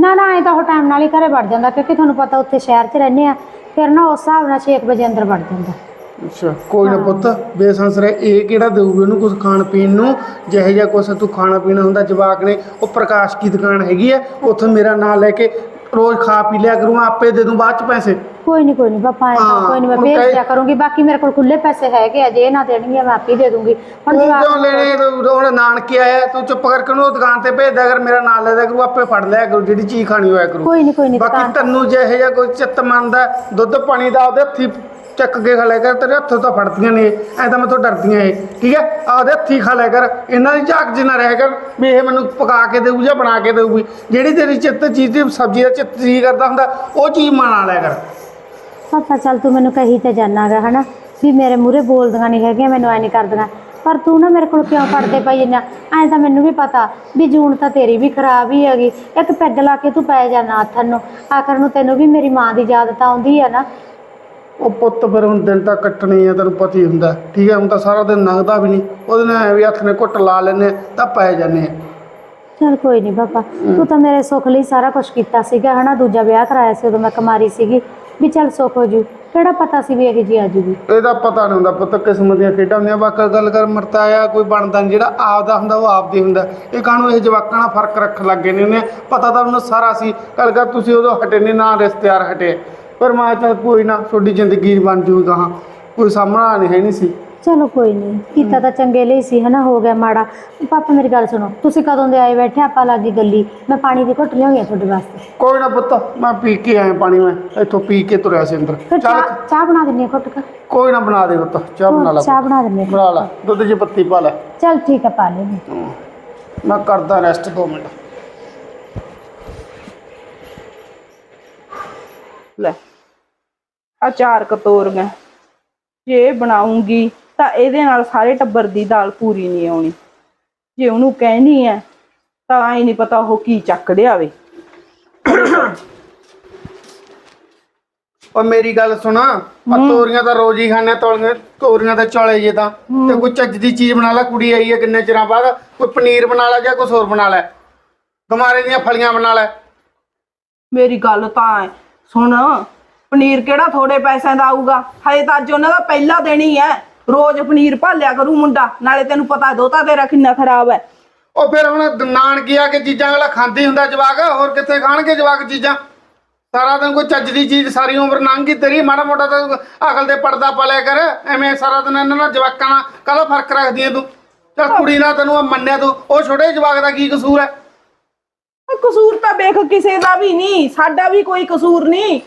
ਨਾ ਨਾ ਐ ਤਾਂ ਉਹ ਟਾਈਮ ਨਾਲ ਹੀ ਘਰੇ ਵੜ ਜਾਂਦਾ ਕਿਉਂਕਿ ਤੁਹਾਨੂੰ ਪਤਾ ਉੱਥੇ ਸ਼ਹਿਰ 'ਚ ਰਹਿੰਦੇ ਆ। ਫਿਰ ਨਾ ਉਸ ਹਿਸਾਬ ਨਾਲ 6 ਵਜੇ ਅੰਦਰ ਵੜ ਜਾਂਦਾ। ਅੱਛਾ ਕੋਈ ਨਾ ਪੁੱਤ ਬੇਸੰਸ ਰਹਿ ਇਹ ਕਿਹੜਾ ਦੇਊਗੀ ਉਹਨੂੰ ਕੁਝ ਖਾਣ ਪੀਣ ਨੂੰ? ਜਿਹੇ ਜਿਹਾ ਕੁਛ ਤੂੰ ਖਾਣਾ ਪੀਣਾ ਹੁੰਦਾ ਜਵਾਕ ਨੇ ਉਹ ਪ੍ਰਕਾਸ਼ ਕੀ ਦੁਕਾਨ ਹੈਗੀ ਆ ਉੱਥੋਂ ਮੇਰਾ ਨਾਮ ਲੈ ਕੇ ਰੋਜ਼ ਖਾ ਪੀ ਲਿਆ ਕਰੂੰ ਆਪੇ ਦੇ ਦੂੰ ਬਾਅਦ ਚ ਪੈਸੇ। ਕੋਈ ਨਹੀਂ ਕੋਈ ਨਹੀਂ ਪਾਪਾ ਹਾਂ, ਕੋਈ ਨਹੀਂ ਮੈਂ ਹੁਣ ਭੇਜ ਕਹੇ- ਦਿਆ ਕਰੂੰਗੀ ਬਾਕੀ ਮੇਰੇ ਕੋਲ ਖੁੱਲੇ ਪੈਸੇ ਹੈਗੇ ਆ ਜੇ ਨਾ ਦੇਣਗੇ ਮੈਂ ਆਪੇ ਦੇ ਦੂੰਗੀ। ਹੁਣ ਤੂੰ ਕਿਉਂ ਲੈਣੇ? ਤੂੰ ਹੁਣ ਨਾਨਕੇ ਆਇਆ ਤੂੰ ਚੁੱਪ ਕਰਕੇ ਉਹਨੂੰ ਦੁਕਾਨ ਤੇ ਭੇਜ ਦਿਆ ਕਰ ਮੇਰਾ ਨਾਂ ਲੈ ਦਿਆ ਕਰੂ ਆਪੇ ਫੜ ਲਿਆ ਕਰੂ ਜਿਹੜੀ ਚੀਜ਼ ਖਾਣੀ ਹੋਇਆ ਕਰੂ। ਕੋਈ ਨਹੀਂ ਕੋਈ ਨਹੀਂ ਬਾਕੀ ਤੈਨੂੰ ਜੇ ਇਹੋ ਜਿਹਾ ਕੋਈ ਚਿੱਤ ਮੰਨਦਾ ਦੁੱਧ ਪਾਣੀ ਦਾ ਉਹਦੇ ਹੱਥੀ ਚੱਕ ਕੇ ਖਾ ਲਿਆ ਕਰ, ਤੇਰੇ ਹੱਥੋਂ ਤਾਂ ਫੜਦੀਆਂ ਨੇ ਐ ਤਾਂ ਮੈਥੋਂ ਡਰਦੀਆਂ ਇਹ। ਠੀਕ ਹੈ? ਆਪਦੇ ਹੱਥੀ ਖਾ ਲਿਆ ਕਰ। ਇਹਨਾਂ ਦੀ ਝਾਕ ਜਿ ਨਾ ਰਹਿ ਕਰ ਵੀ ਇਹ ਮੈਨੂੰ ਪਕਾ ਕੇ ਦੇਊ ਜਾਂ ਬਣਾ ਕੇ ਦੇਊਗੀ। ਜਿਹੜੀ ਤੇਰੀ ਚਿੱਤ ਚੀਜ਼ ਦੀ ਸਬਜ਼ੀ ਦਾ ਚਿੱਤ ਜੀ ਕਰਦਾ ਹੁੰਦਾ, ਉਹ ਚੀਜ਼ ਮਨਾ ਲਿਆ ਕਰ। ਪਾਪਾ ਚੱਲ ਤੂੰ ਮੈਨੂੰ ਕਹੀ ਤੇ ਜਾਣਾਗਾ, ਹਨਾ? ਵੀ ਮੇਰੇ ਮੂਹਰੇ ਬੋਲਦੀਆਂ ਨਹੀਂ ਹੈਗੀਆਂ, ਮੈਨੂੰ ਐ ਨਹੀਂ ਕਰਦੀਆਂ। ਪਰ ਤੂੰ ਨਾ ਮੇਰੇ ਕੋਲ ਕਿਉਂ ਪੜਦੇ ਪਈ ਇੰਨਾ? ਐਂ ਤਾਂ ਮੈਨੂੰ ਵੀ ਪਤਾ ਵੀ ਜੂਨ ਤਾਂ ਤੇਰੀ ਵੀ ਖਰਾਬ ਹੀ ਹੈਗੀ। ਇੱਕ ਪੈਗ ਲਾ ਕੇ ਤੂੰ ਪੈ ਜਾਣਾ ਹੱਥਨ ਨੂੰ। ਆਖਰ ਨੂੰ ਤੈਨੂੰ ਵੀ ਮੇਰੀ ਮਾਂ ਦੀ ਯਾਦ ਤਾਂ ਆਉਂਦੀ ਆ ਨਾ। ਉਹ ਪੁੱਤ ਫਿਰ ਹੁਣ ਦਿਨ ਤਾਂ ਕੱਟਣੇ ਆ ਤੈਨੂੰ ਪਤਾ ਹੀ ਹੁੰਦਾ। ਠੀਕ ਹੈ ਹੁਣ ਤਾਂ ਸਾਰਾ ਦਿਨ ਲੰਘਦਾ ਵੀ ਨਹੀਂ। ਉਹਦੇ ਨਾਲ ਐਂ ਵੀ ਹੱਥ ਨੇ ਘੁੱਟ ਲਾ ਲੈਨੇ ਆ, ਤਾਂ ਪੈ ਜਾਂਦੇ ਆ। ਚਲ ਕੋਈ ਨਹੀਂ ਪਾਪਾ ਤੂੰ ਤਾਂ ਮੇਰੇ ਸੁੱਖ ਲਈ ਸਾਰਾ ਕੁਝ ਕੀਤਾ ਸੀਗਾ ਹਨਾ? ਦੂਜਾ ਵਿਆਹ ਕਰਾਇਆ ਸੀ ਉਦੋਂ ਮੈਂ ਕੁਮਾਰੀ ਸੀਗੀ। ਵੀ ਚੱਲ ਸੁੱਖ ਹੋ ਜੂ। ਕਿਹੜਾ ਪਤਾ ਸੀ ਵੀ ਇਹ ਜੀ ਆਜੂਗੀ ਇਹਦਾ ਪਤਾ ਨਹੀਂ ਹੁੰਦਾ ਪੁੱਤ ਕਿਸਮਤ ਦੀਆਂ ਖੇਡਾਂ ਹੁੰਦੀਆਂ। ਬਾਕੀ ਗੱਲ ਕਰ ਮਰਤਾਇਆ ਕੋਈ ਬਣਦਾ ਨਹੀਂ ਜਿਹੜਾ ਆਪਦਾ ਹੁੰਦਾ ਉਹ ਆਪਦੇ ਹੁੰਦਾ। ਇਹ ਕਾਹਨੂੰ ਇਹ ਜਵਾਕਾਂ ਨਾਲ ਫ਼ਰਕ ਰੱਖਣ ਲੱਗੇ ਨੇ ਉਹਨੇ? ਪਤਾ ਤਾਂ ਉਹਨੂੰ ਸਾਰਾ ਸੀ। ਗੱਲ ਕਰ ਤੁਸੀਂ ਉਦੋਂ ਹਟੇ ਨਹੀਂ ਨਾ ਰਿਸ਼ਤੇਦਾਰ ਹਟੇ। ਪਰ ਮੈਂ ਚੱਲ ਕੋਈ ਨਾ ਤੁਹਾਡੀ ਜ਼ਿੰਦਗੀ ਬਣ ਜੂਗਾ ਹਾਂ। ਕੋਈ ਸਾਹਮਣਾ ਨਹੀਂ ਹੈ ਨਹੀਂ ਸੀ। ਚਲੋ ਕੋਈ ਨਹੀਂ ਕੀਤਾ ਤਾਂ ਚੰਗੇ ਲਈ ਸੀ ਹਨਾ ਹੋ ਗਿਆ ਮਾੜਾ। ਪਾਪਾ ਮੇਰੀ ਗੱਲ ਸੁਣੋ ਤੁਸੀਂ ਕਦੋਂ ਦੇ ਆਏ ਬੈਠੇ ਆਪਾਂ ਲੱਗੀ ਗੱਲੀ। ਮੈਂ ਪਾਣੀ ਦੀ ਘੁੱਟ ਲਿਆਉਂਗੀ ਤੁਹਾਡੇ ਵਾਸਤੇ। ਕੋਈ ਨਾ ਪੁੱਤ ਮੈਂ ਪੀ ਕੇ ਆਇਆ ਪਾਣੀ ਮੈਂ ਇੱਥੋਂ ਪੀ ਕੇ ਤੁਰਿਆ ਸੀ ਅੰਦਰ। ਫਿਰ ਚੱਲ ਚਾਹ ਚਾਹ ਬਣਾ ਦਿੰਨੀ ਆ ਘੁੱਟ ਕੇ? ਕੋਈ ਨਾ ਬਣਾ ਦੇ ਪੁੱਤ ਚਾਹ ਬਣਾ ਲੈ ਚਾਹ ਬਣਾ ਦਿੰਨੀ ਆ। ਬਣਾ ਲੈ ਦੁੱਧ 'ਚ ਪੱਤੀ ਪਾ ਲੈ। ਚਲ ਠੀਕ ਆ ਪਾ ਲੈ ਮੈਂ ਕਰਦਾ ਰੈਸਟ 2 ਮਿੰਟ। ਲੈ। ਆ ਚਾਰ ਕਤੋਰੀਆਂ ਜੇ ਬਣਾਉਂਗੀ ਤਾਂ ਇਹਦੇ ਨਾਲ ਸਾਰੇ ਟੱਬਰ ਦੀ ਦਾਲ ਪੂਰੀ ਨਹੀਂ ਆਉਣੀ। ਜੇ ਉਹਨੂੰ ਕਹਿਣੀ ਹੈ ਤਾਂ ਆਈ ਨਹੀਂ ਪਤਾ ਉਹ ਕੀ ਚੱਕ ਲਿਆਵੇ। ਉਹ ਮੇਰੀ ਗੱਲ ਸੁਣਾ ਆ ਤੋਰੀਆਂ ਤਾਂ ਰੋਜ਼ ਹੀ ਖਾਣੇ ਤੋਰੀਆਂ ਤੋਰੀਆਂ ਤਾਂ ਚੌਲੇ ਜੇ ਤਾਂ। ਤੇ ਕੋਈ ਚੱਜ ਦੀ ਚੀਜ਼ ਬਣਾ ਲੈ ਕੁੜੀ ਆਈ ਹੈ ਕਿੰਨੇ ਚਿਰਾਂ ਬਾਅਦ ਕੋਈ ਪਨੀਰ ਬਣਾ ਲੈ ਜਾਂ ਕੁਝ ਹੋਰ ਬਣਾ ਲੈ। ਗਮਾਰੇ ਦੀਆਂ ਫਲੀਆਂ ਬਣਾ ਲੈ। ਮੇਰੀ ਗੱਲ ਤਾਂ ਸੁਣ ਪਨੀਰ ਕਿਹੜਾ ਥੋੜੇ ਪੈਸਿਆਂ ਦਾ ਆਊਗਾ? ਹਜੇ ਤਾਂ ਅੱਜ ਉਹਨਾਂ ਦਾ ਪਹਿਲਾ ਦਿਨ ਹੀ ਹੈ। ਰੋਜ਼ ਪਨੀਰ ਭਾਲਿਆ ਕਰੂ ਮੁੰਡਾ ਨਾਲੇ ਤੈਨੂੰ ਪਤਾ ਦੋਤਾ ਤੇਰਾ ਕਿੰਨਾ ਖਰਾਬ ਹੈ। ਉਹ ਫਿਰ ਹੁਣ ਨਾਨਕੀ ਆ ਕੇ ਚੀਜ਼ਾਂ ਅਗਲਾ ਖਾਂਦੀ ਹੁੰਦਾ ਜਵਾਕ ਹੋਰ ਕਿੱਥੇ ਖਾਣਗੇ ਜਵਾਕ ਚੀਜ਼ਾਂ? ਸਾਰਾ ਦਿਨ ਕੋਈ ਚੱਜ ਦੀ ਚੀਜ਼ ਸਾਰੀ ਉਮਰ ਲੰਘ ਤੇਰੀ ਮਾੜਾ ਮੋਟਾ ਤਾਂ ਅਕਲ ਦੇ ਪਰਦਾ ਪਾਲਿਆ ਕਰ ਐਵੇਂ ਸਾਰਾ ਦਿਨ ਇਹਨਾਂ ਨਾਲ ਜਵਾਕਾਂ ਨਾਲ ਕਾਹਦਾ ਫ਼ਰਕ ਰੱਖਦੀ ਐ ਤੂੰ? ਚੱਲ ਕੁੜੀ ਨਾਲ ਤੈਨੂੰ ਮੰਨਿਆ ਤੂੰ ਉਹ ਛੋਟੇ ਜਵਾਕ ਦਾ ਕੀ ਕਸੂਰ ਉਹ ਕਸੂਰ ਤਾਂ ਵੇਖ ਕਿਸੇ ਦਾ ਵੀ ਨਹੀਂ ਸਾਡਾ ਵੀ ਕੋਈ ਕਸੂਰ ਨਹੀਂ।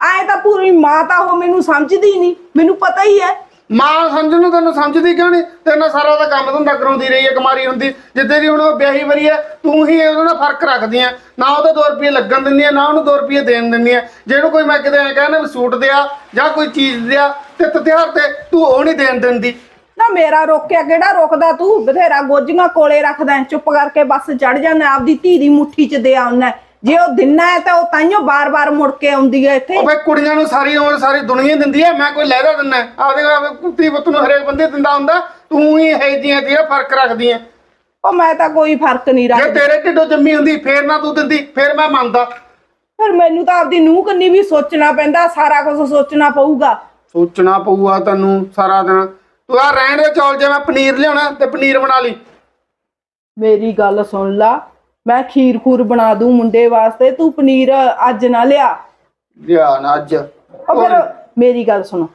ਐ ਤਾਂ ਪੂਰੀ ਮਾਂ ਤਾਂ ਉਹ ਮੈਨੂੰ ਸਮਝਦੀ ਨਹੀਂ ਮੈਨੂੰ ਪਤਾ ਹੀ ਹੈ। ਮਾਂ ਸਮਝਣ ਨੂੰ ਤੈਨੂੰ ਸਮਝਦੀ ਕਿਉਂ ਨਹੀਂ? ਤੇਰੇ ਨਾਲ ਸਾਰਾ ਉਹਦਾ ਕੰਮ ਧੰਦਾ ਕਰਾਉਂਦੀ ਰਹੀ ਹੈ ਕਮਾਰੀ ਹੁੰਦੀ। ਜਿੱਦੇ ਦੀ ਹੁਣ ਉਹ ਵਿਆਹੀ ਵਰੀ ਹੈ ਤੂੰ ਹੀ ਉਹਦੇ ਨਾਲ ਫ਼ਰਕ ਰੱਖਦੀ ਆ ਨਾ ਉਹਦੇ 2 ਰੁਪਏ ਲੱਗਣ ਦਿੰਦੀ ਆ ਨਾ ਉਹਨੂੰ 2 ਰੁਪਏ ਦੇਣ ਦਿੰਦੀ ਆ ਜੇ ਉਹਨੂੰ ਕੋਈ ਮੈਂ ਕਿਤੇ ਐ ਕਹਿੰਦਾ ਵੀ ਸੂਟ ਦਿਆ ਜਾਂ ਕੋਈ ਚੀਜ਼ ਦਿਆ ਤੇ ਤਿਉਹਾਰ ਤੇ ਤੂੰ ਉਹ ਨਹੀਂ ਦੇਣ ਦਿੰਦੀ। ਨਾ ਮੇਰਾ ਰੋਕਿਆ ਕਿਹੜਾ ਰੋਕਦਾ ਤੂੰ? ਬਥੇਰਾ ਗੋਜੀਆਂ ਕੋਲੇ ਰੱਖਦਾ ਹੈ, ਚੁੱਪ ਕਰਕੇ ਬੱਸ ਚੜ ਜਾਂਦਾ ਆਪਦੀ ਧੀ ਦੀ ਮੁੱਠੀ 'ਚ ਦੇ ਆਉਣਾ ਜੇ ਉਹ ਦਿਨਾ ਹੈ ਤਾਂ ਉਹ ਤਾਈਓ ਬਾਰ-ਬਾਰ ਮੁੜ ਕੇ ਆਉਂਦੀ ਹੈ ਇੱਥੇ। ਉਹ ਬਈ ਕੁੜੀਆਂ ਨੂੰ ਸਾਰੀ ਉਮਰ ਸਾਰੀ ਦੁਨੀਆ ਦਿੰਦੀ ਹੈ ਮੈਂ ਕੋਈ ਲੈਦਾ ਦਿੰਦਾ ਆਪਦੇ ਆਪਦੇ ਕੁੱਤੀ ਪੁੱਤ ਨੂੰ ਹਰੇਕ ਬੰਦੇ ਦਿੰਦਾ ਹੁੰਦਾ ਤੂੰ ਹੀ ਹੈ ਜੀਆਂ ਦੀ ਫ਼ਰਕ ਰੱਖਦੀ ਹੈ। ਉਹ ਮੈਂ ਤਾਂ ਕੋਈ ਫ਼ਰਕ ਨਹੀਂ ਜੇ ਰੱਖਦੀ। ਤੇਰੇ ਢਿੱਡੋਂ ਜੰਮੀ ਹੁੰਦੀ ਫੇਰ ਨਾ ਤੂੰ ਦਿੰਦੀ ਫੇਰ ਮੈਂ ਮੰਨਦਾ। ਫਿਰ ਮੈਨੂੰ ਤਾਂ ਆਪਦੀ ਨੂੰਹ ਕੰਨੀ ਵੀ ਸੋਚਣਾ ਪੈਂਦਾ ਸਾਰਾ ਕੁਝ ਸੋਚਣਾ ਪਊਗਾ। ਸੋਚਣਾ ਪਊਗਾ ਤੈਨੂੰ ਸਾਰਾ ਦਿਨ। ਤੂੰ ਆ ਰਹਿਣ ਦੇ ਚੌਲ ਜੇ ਮੈਂ ਪਨੀਰ ਲਿਆਉਣਾ ਤੇ ਪਨੀਰ ਬਣਾ ਲਈ। ਮੇਰੀ ਗੱਲ ਸੁਣ ਲਾ ਮੈਂ ਖੀਰ ਖੂਰ ਬਣਾ ਦੂੰ ਮੁੰਡੇ ਵਾਸਤੇ ਤੂੰ ਪਨੀਰ ਅੱਜ ਨਾ ਲਿਆ। ਲਿਆ ਨਾ ਅੱਜ। ਉਹ ਫਿਰ ਮੇਰੀ ਗੱਲ ਸੁਣੋ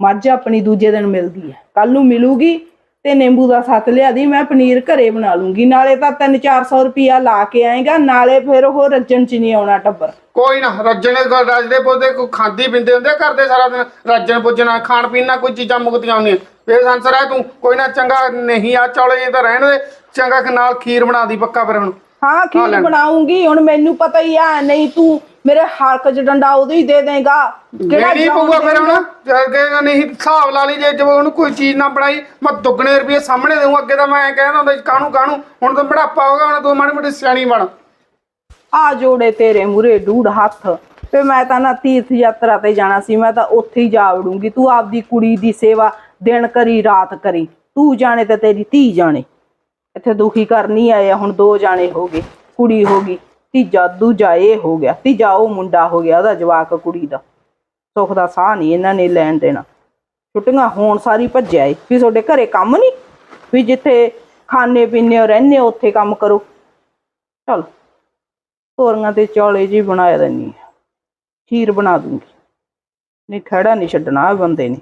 ਮੱਝ ਆਪਣੀ ਦੂਜੇ ਦਿਨ ਮਿਲਦੀ ਹੈ। ਕੱਲ ਨੂੰ ਮਿਲੂਗੀ ਤੇ ਨਿੰਬੂ ਦਾ ਸੱਤ ਲਿਆ ਦੀ ਮੈਂ ਪਨੀਰ ਘਰੇ ਬਣਾ ਲੂੰਗੀ। ਨਾਲੇ ਤਾਂ 3-400 ਰੁਪਿਆ ਲਾ ਕੇ ਆਏਗਾ ਨਾਲੇ ਫਿਰ ਉਹ ਰੱਜਣ ਚ ਨਹੀਂ ਆਉਣਾ ਟੱਬਰ। ਕੋਈ ਨਾ ਰੱਜਣ ਰੱਜਦੇ ਪੁੱਜਦੇ ਕੋਈ ਖਾਂਦੀ ਪਿੰਦੇ ਹੁੰਦੇ ਕਰਦੇ ਸਾਰਾ ਦਿਨ ਰੱਜਣ ਪੁੱਜਣਾ ਖਾਣ ਪੀਣ ਨਾਲ ਕੋਈ ਚੀਜ਼ਾਂ ਮੁਕਤੀਆਂ ਹੁੰਦੀਆਂ। ਫੇਰ ਸੰਸਰ ਹੈ ਤੂੰ ਕੋਈ ਨਾ ਚੰਗਾ ਨਹੀਂ ਆ ਚੌਲੇ ਜੇ ਤਾਂ ਰਹਿਣ ਦੇ ਚੰਗਾ ਕਿ ਨਾਲ ਖੀਰ ਬਣਾ ਦੀ ਪੱਕਾ ਫਿਰ ਹੁਣ। ਹਾਂ ਖੀਰ। ਬਣਾਉਂਗੀ ਹੁਣ ਮੈਨੂੰ ਪਤਾ ਹੀ ਆ ਨਹੀਂ ਤੂੰ ਮੇਰੇ ਹਲਕ ਚ ਡੰਡਾ ਉਦੋਂ ਹੀ ਦੇ ਦੇਗਾ। ਨਹੀਂ ਜੌਂ ਪਊਗਾ ਫਿਰ। ਹੁਣ? ਕਹੇਗਾ ਨਹੀਂ ਹਿਸਾਬ ਲਾ ਲਈ ਜੇ ਜੇ ਉਹਨੂੰ ਕੋਈ ਚੀਜ਼ ਨਾ ਬਣਾਈ ਮੈਂ ਦੁੱਗਣੇ ਰੁਪਏ ਸਾਹਮਣੇ ਦੇਉਂ ਅੱਗੇ ਤਾਂ ਮੈਂ ਕਹਿੰਦਾ ਹੁੰਦਾ ਕਾਹਨੂੰ ਕਾਹਨੂੰ? ਹੁਣ ਤਾਂ ਬੜਾਪਾ ਹੋ ਗਿਆ ਹੁਣ ਤੂੰ ਮਾੜੀ ਮੋਟੀ ਸਿਆਣੀ ਬਣ। ਆ ਜੋੜੇ ਤੇਰੇ ਮੂਰੇ ਡੂੜ ਹੱਥ ਤੇ ਮੈਂ ਤਾਂ ਨਾ ਤੀਰਥ ਯਾਤਰਾ ਤੇ ਜਾਣਾ ਸੀ ਮੈਂ ਤਾਂ ਉੱਥੇ ਹੀ ਜਾ ਵੜੂੰਗੀ। ਤੂੰ ਆਪਦੀ ਕੁੜੀ ਦੀ ਸੇਵਾ ਦਿਨ ਕਰੀ ਰਾਤ ਕਰੀ। ਤੂੰ ਜਾਣੇ ਤੇ ਤੇਰੀ ਧੀ ਜਾਣੇ। ਇੱਥੇ ਦੁਖੀ ਕਰਨੀ ਆਏ ਆ, ਹੁਣ ਦੋ ਜਾਣੇ ਹੋ ਗਏ ਕੁੜੀ ਹੋ ਗਈ ਤੀਜਾ ਦੂਜਾ ਇਹ ਹੋ ਗਿਆ ਤੀਜਾ ਉਹ ਮੁੰਡਾ ਹੋ ਗਿਆ ਉਹਦਾ ਜਵਾਕ ਕੁੜੀ ਦਾ। ਸੁੱਖ ਦਾ ਸਾਹ ਨਹੀਂ ਇਹਨਾਂ ਨੇ ਲੈਣ ਦੇਣਾ। ਛੁੱਟੀਆਂ ਹੋਣ ਸਾਰੀ ਭੱਜਿਆ ਏ ਵੀ ਤੁਹਾਡੇ ਘਰੇ ਕੰਮ ਨਹੀਂ? ਵੀ ਜਿੱਥੇ ਖਾਣੇ ਪੀਣੇ ਹੋ ਰਹਿੰਦੇ ਹੋ ਉੱਥੇ ਕੰਮ ਕਰੋ। ਚਲ ਤੋਰੀਆਂ ਤੇ ਚੌਲੇ ਜੀ ਬਣਾ ਦਿੰਨੀ ਆ। ਖੀਰ ਬਣਾ ਦੂੰਗੀ। ਨਹੀਂ ਖੜਾ ਨਹੀਂ ਛੱਡਣਾ ਇਹ ਬੰਦੇ ਨੇ।